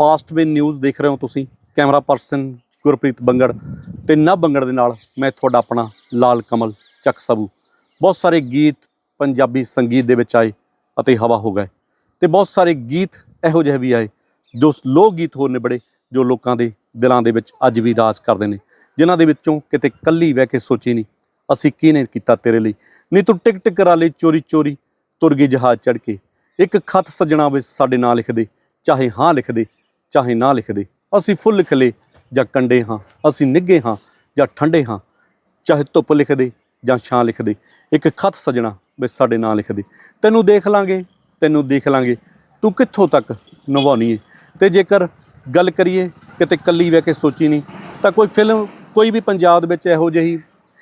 Fast way news ਦੇਖ ਰਹੇ ਹੋ ਤੁਸੀਂ, ਕੈਮਰਾ ਪਰਸਨ ਗੁਰਪ੍ਰੀਤ ਬੰਗੜ ਤੇ ਨਾ ਬੰਗੜ ਦੇ ਨਾਲ ਮੈਂ ਤੁਹਾਡਾ ਆਪਣਾ ਲਾਲ ਕਮਲ ਚੱਕ ਸਾਬੂ। ਬਹੁਤ ਸਾਰੇ ਗੀਤ ਪੰਜਾਬੀ ਸੰਗੀਤ ਦੇ ਵਿੱਚ ਆਏ ਅਤੇ ਹਵਾ ਹੋ ਗਏ ਤੇ ਬਹੁਤ ਸਾਰੇ ਗੀਤ ਇਹੋ ਜਿਹੇ ਵੀ ਆਏ ਜੋ ਲੋਕ ਗੀਤ ਹੋਰ ਨਿਬੜੇ ਜੋ ਲੋਕਾਂ ਦੇ ਦਿਲਾਂ ਦੇ ਵਿੱਚ ਅੱਜ ਵੀ ਰਾਜ ਕਰਦੇ ਨੇ, ਜਿਨ੍ਹਾਂ ਦੇ ਵਿੱਚੋਂ ਕਿਤੇ ਕੱਲੀ ਬਹਿ ਕੇ ਸੋਚੀ ਨਹੀਂ, ਅਸੀਂ ਕਿਹਨੇ ਕੀਤਾ ਤੇਰੇ ਲਈ? ਨਹੀਂ ਤੂੰ ਟਿਕ ਕਰਾ ਲਈ ਚੋਰੀ ਚੋਰੀ ਤੁਰ ਗਈ ਜਹਾਜ਼ ਚੜ ਕੇ, ਇੱਕ ਖਤ ਸੱਜਣਾ ਵਿੱਚ ਸਾਡੇ ਨਾਂ ਲਿਖ ਦੇ, ਚਾਹੇ ਹਾਂ ਲਿਖ ਦੇ ਚਾਹੇ ਨਾ ਲਿਖਦੇ। ਅਸੀਂ ਫੁੱਲ ਖਿਲੇ ਜਾਂ ਕੰਡੇ ਹਾਂ, ਅਸੀਂ ਨਿੱਗੇ ਹਾਂ ਜਾਂ ਠੰਡੇ ਹਾਂ, ਚਾਹੇ ਧੁੱਪ ਲਿਖਦੇ ਜਾਂ ਛਾਂ ਲਿਖਦੇ। ਇੱਕ ਖਤ ਸਜਣਾ ਵਿੱਚ ਸਾਡੇ ਨਾਂ ਲਿਖਦੇ। ਤੈਨੂੰ ਦੇਖ ਲਾਂਗੇ, ਤੈਨੂੰ ਦੇਖ ਲਾਂਗੇ। ਤੂੰ ਕਿੱਥੋਂ ਤੱਕ ਨਿਭਾਉਣੀ ਏ? ਤੇ ਜੇਕਰ ਗੱਲ ਕਰੀਏ, ਕਿਤੇ ਕੱਲੀ ਬਹਿ ਕੇ ਸੋਚੀ ਨਹੀਂ, ਤਾਂ ਕੋਈ ਫਿਲਮ ਕੋਈ ਵੀ ਪੰਜਾਬ ਵਿੱਚ ਇਹੋ ਜਿਹੀ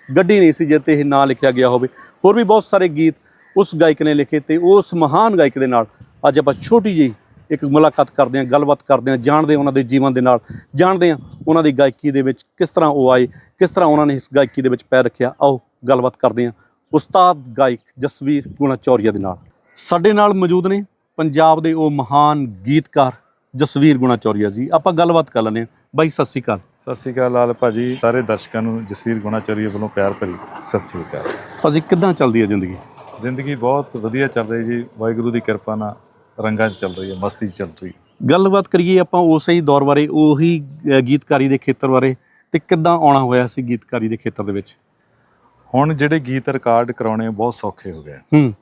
ਗੱਡੀ ਨਹੀਂ ਸੀ ਜਿੱਤੇ ਇਹ ਨਾਂ ਲਿਖਿਆ ਗਿਆ ਹੋਵੇ। ਹੋਰ ਵੀ ਬਹੁਤ ਸਾਰੇ ਗੀਤ ਉਸ ਗਾਇਕ ਨੇ ਲਿਖੇ ਤੇ ਉਸ ਮਹਾਨ ਗਾਇਕ ਦੇ ਨਾਲ ਅੱਜ ਆਪਾਂ ਛੋਟੀ ਜਿਹੀ ਇੱਕ ਮੁਲਾਕਾਤ ਕਰਦੇ ਹਾਂ ਗੱਲਬਾਤ ਕਰਦੇ ਹਾਂ ਜਾਣਦੇ ਉਹਨਾਂ ਦੇ ਜੀਵਨ ਦੇ ਨਾਲ ਜਾਣਦੇ ਹਾਂ ਉਹਨਾਂ ਦੀ ਗਾਇਕੀ ਦੇ ਵਿੱਚ ਕਿਸ ਤਰ੍ਹਾਂ ਉਹ ਆਏ ਕਿਸ ਤਰ੍ਹਾਂ ਉਹਨਾਂ ਨੇ ਇਸ ਗਾਇਕੀ ਦੇ ਵਿੱਚ ਪੈਰ ਰੱਖਿਆ। ਆਓ ਗੱਲਬਾਤ ਕਰਦੇ ਹਾਂ ਉਸਤਾਦ ਗਾਇਕ ਜਸਵੀਰ ਗੁਣਾ ਚੌਰੀਆ ਦੇ ਨਾਲ। ਸਾਡੇ ਨਾਲ ਮੌਜੂਦ ਨੇ ਪੰਜਾਬ ਦੇ ਉਹ ਮਹਾਨ ਗੀਤਕਾਰ ਜਸਵੀਰ ਗੁਣਾ ਚੌਰੀਆ ਜੀ। ਆਪਾਂ ਗੱਲਬਾਤ ਕਰ ਲੈਂਦੇ ਹਾਂ। ਬਾਈ ਸਤਿ ਸ਼੍ਰੀ ਅਕਾਲ। ਸਤਿ ਸ਼੍ਰੀ ਅਕਾਲ ਲਾਲ ਭਾਜੀ। ਸਾਰੇ ਦਰਸ਼ਕਾਂ ਨੂੰ ਜਸਵੀਰ ਗੁਣਾਚਾਰੀਆ ਵੱਲੋਂ ਪਿਆਰ ਭਰੀ ਸਤਿ ਸ਼੍ਰੀ ਅਕਾਲ। ਭਾਜੀ ਕਿੱਦਾਂ ਚੱਲਦੀ ਹੈ ਜ਼ਿੰਦਗੀ? ਜ਼ਿੰਦਗੀ ਬਹੁਤ ਵਧੀਆ ਚੱਲ ਰਹੀ ਜੀ। ਵਾਹਿਗੁਰੂ ਦੀ ਕਿਰਪਾ ਨਾਲ ਰੰਗਾਂ 'ਚ ਚੱਲ ਰਹੀ ਹੈ ਮਸਤੀ 'ਚ ਚੱਲ ਰਹੀ ਹੈ। ਗੱਲਬਾਤ ਕਰੀਏ ਆਪਾਂ ਉਸੇ ਹੀ ਦੌਰ ਬਾਰੇ ਉਹੀ ਅ, ਗੀਤਕਾਰੀ ਦੇ ਖੇਤਰ ਬਾਰੇ ਤੇ ਕਿੱਦਾਂ ਆਉਣਾ ਹੋਇਆ ਸੀ ਗੀਤਕਾਰੀ ਦੇ ਖੇਤਰ ਦੇ ਵਿੱਚ? ਹੁਣ ਜਿਹੜੇ ਗੀਤ ਰਿਕਾਰਡ ਕਰਾਉਣੇ ਬਹੁਤ ਸੌਖੇ ਹੋ ਗਏ ਹੂੰ।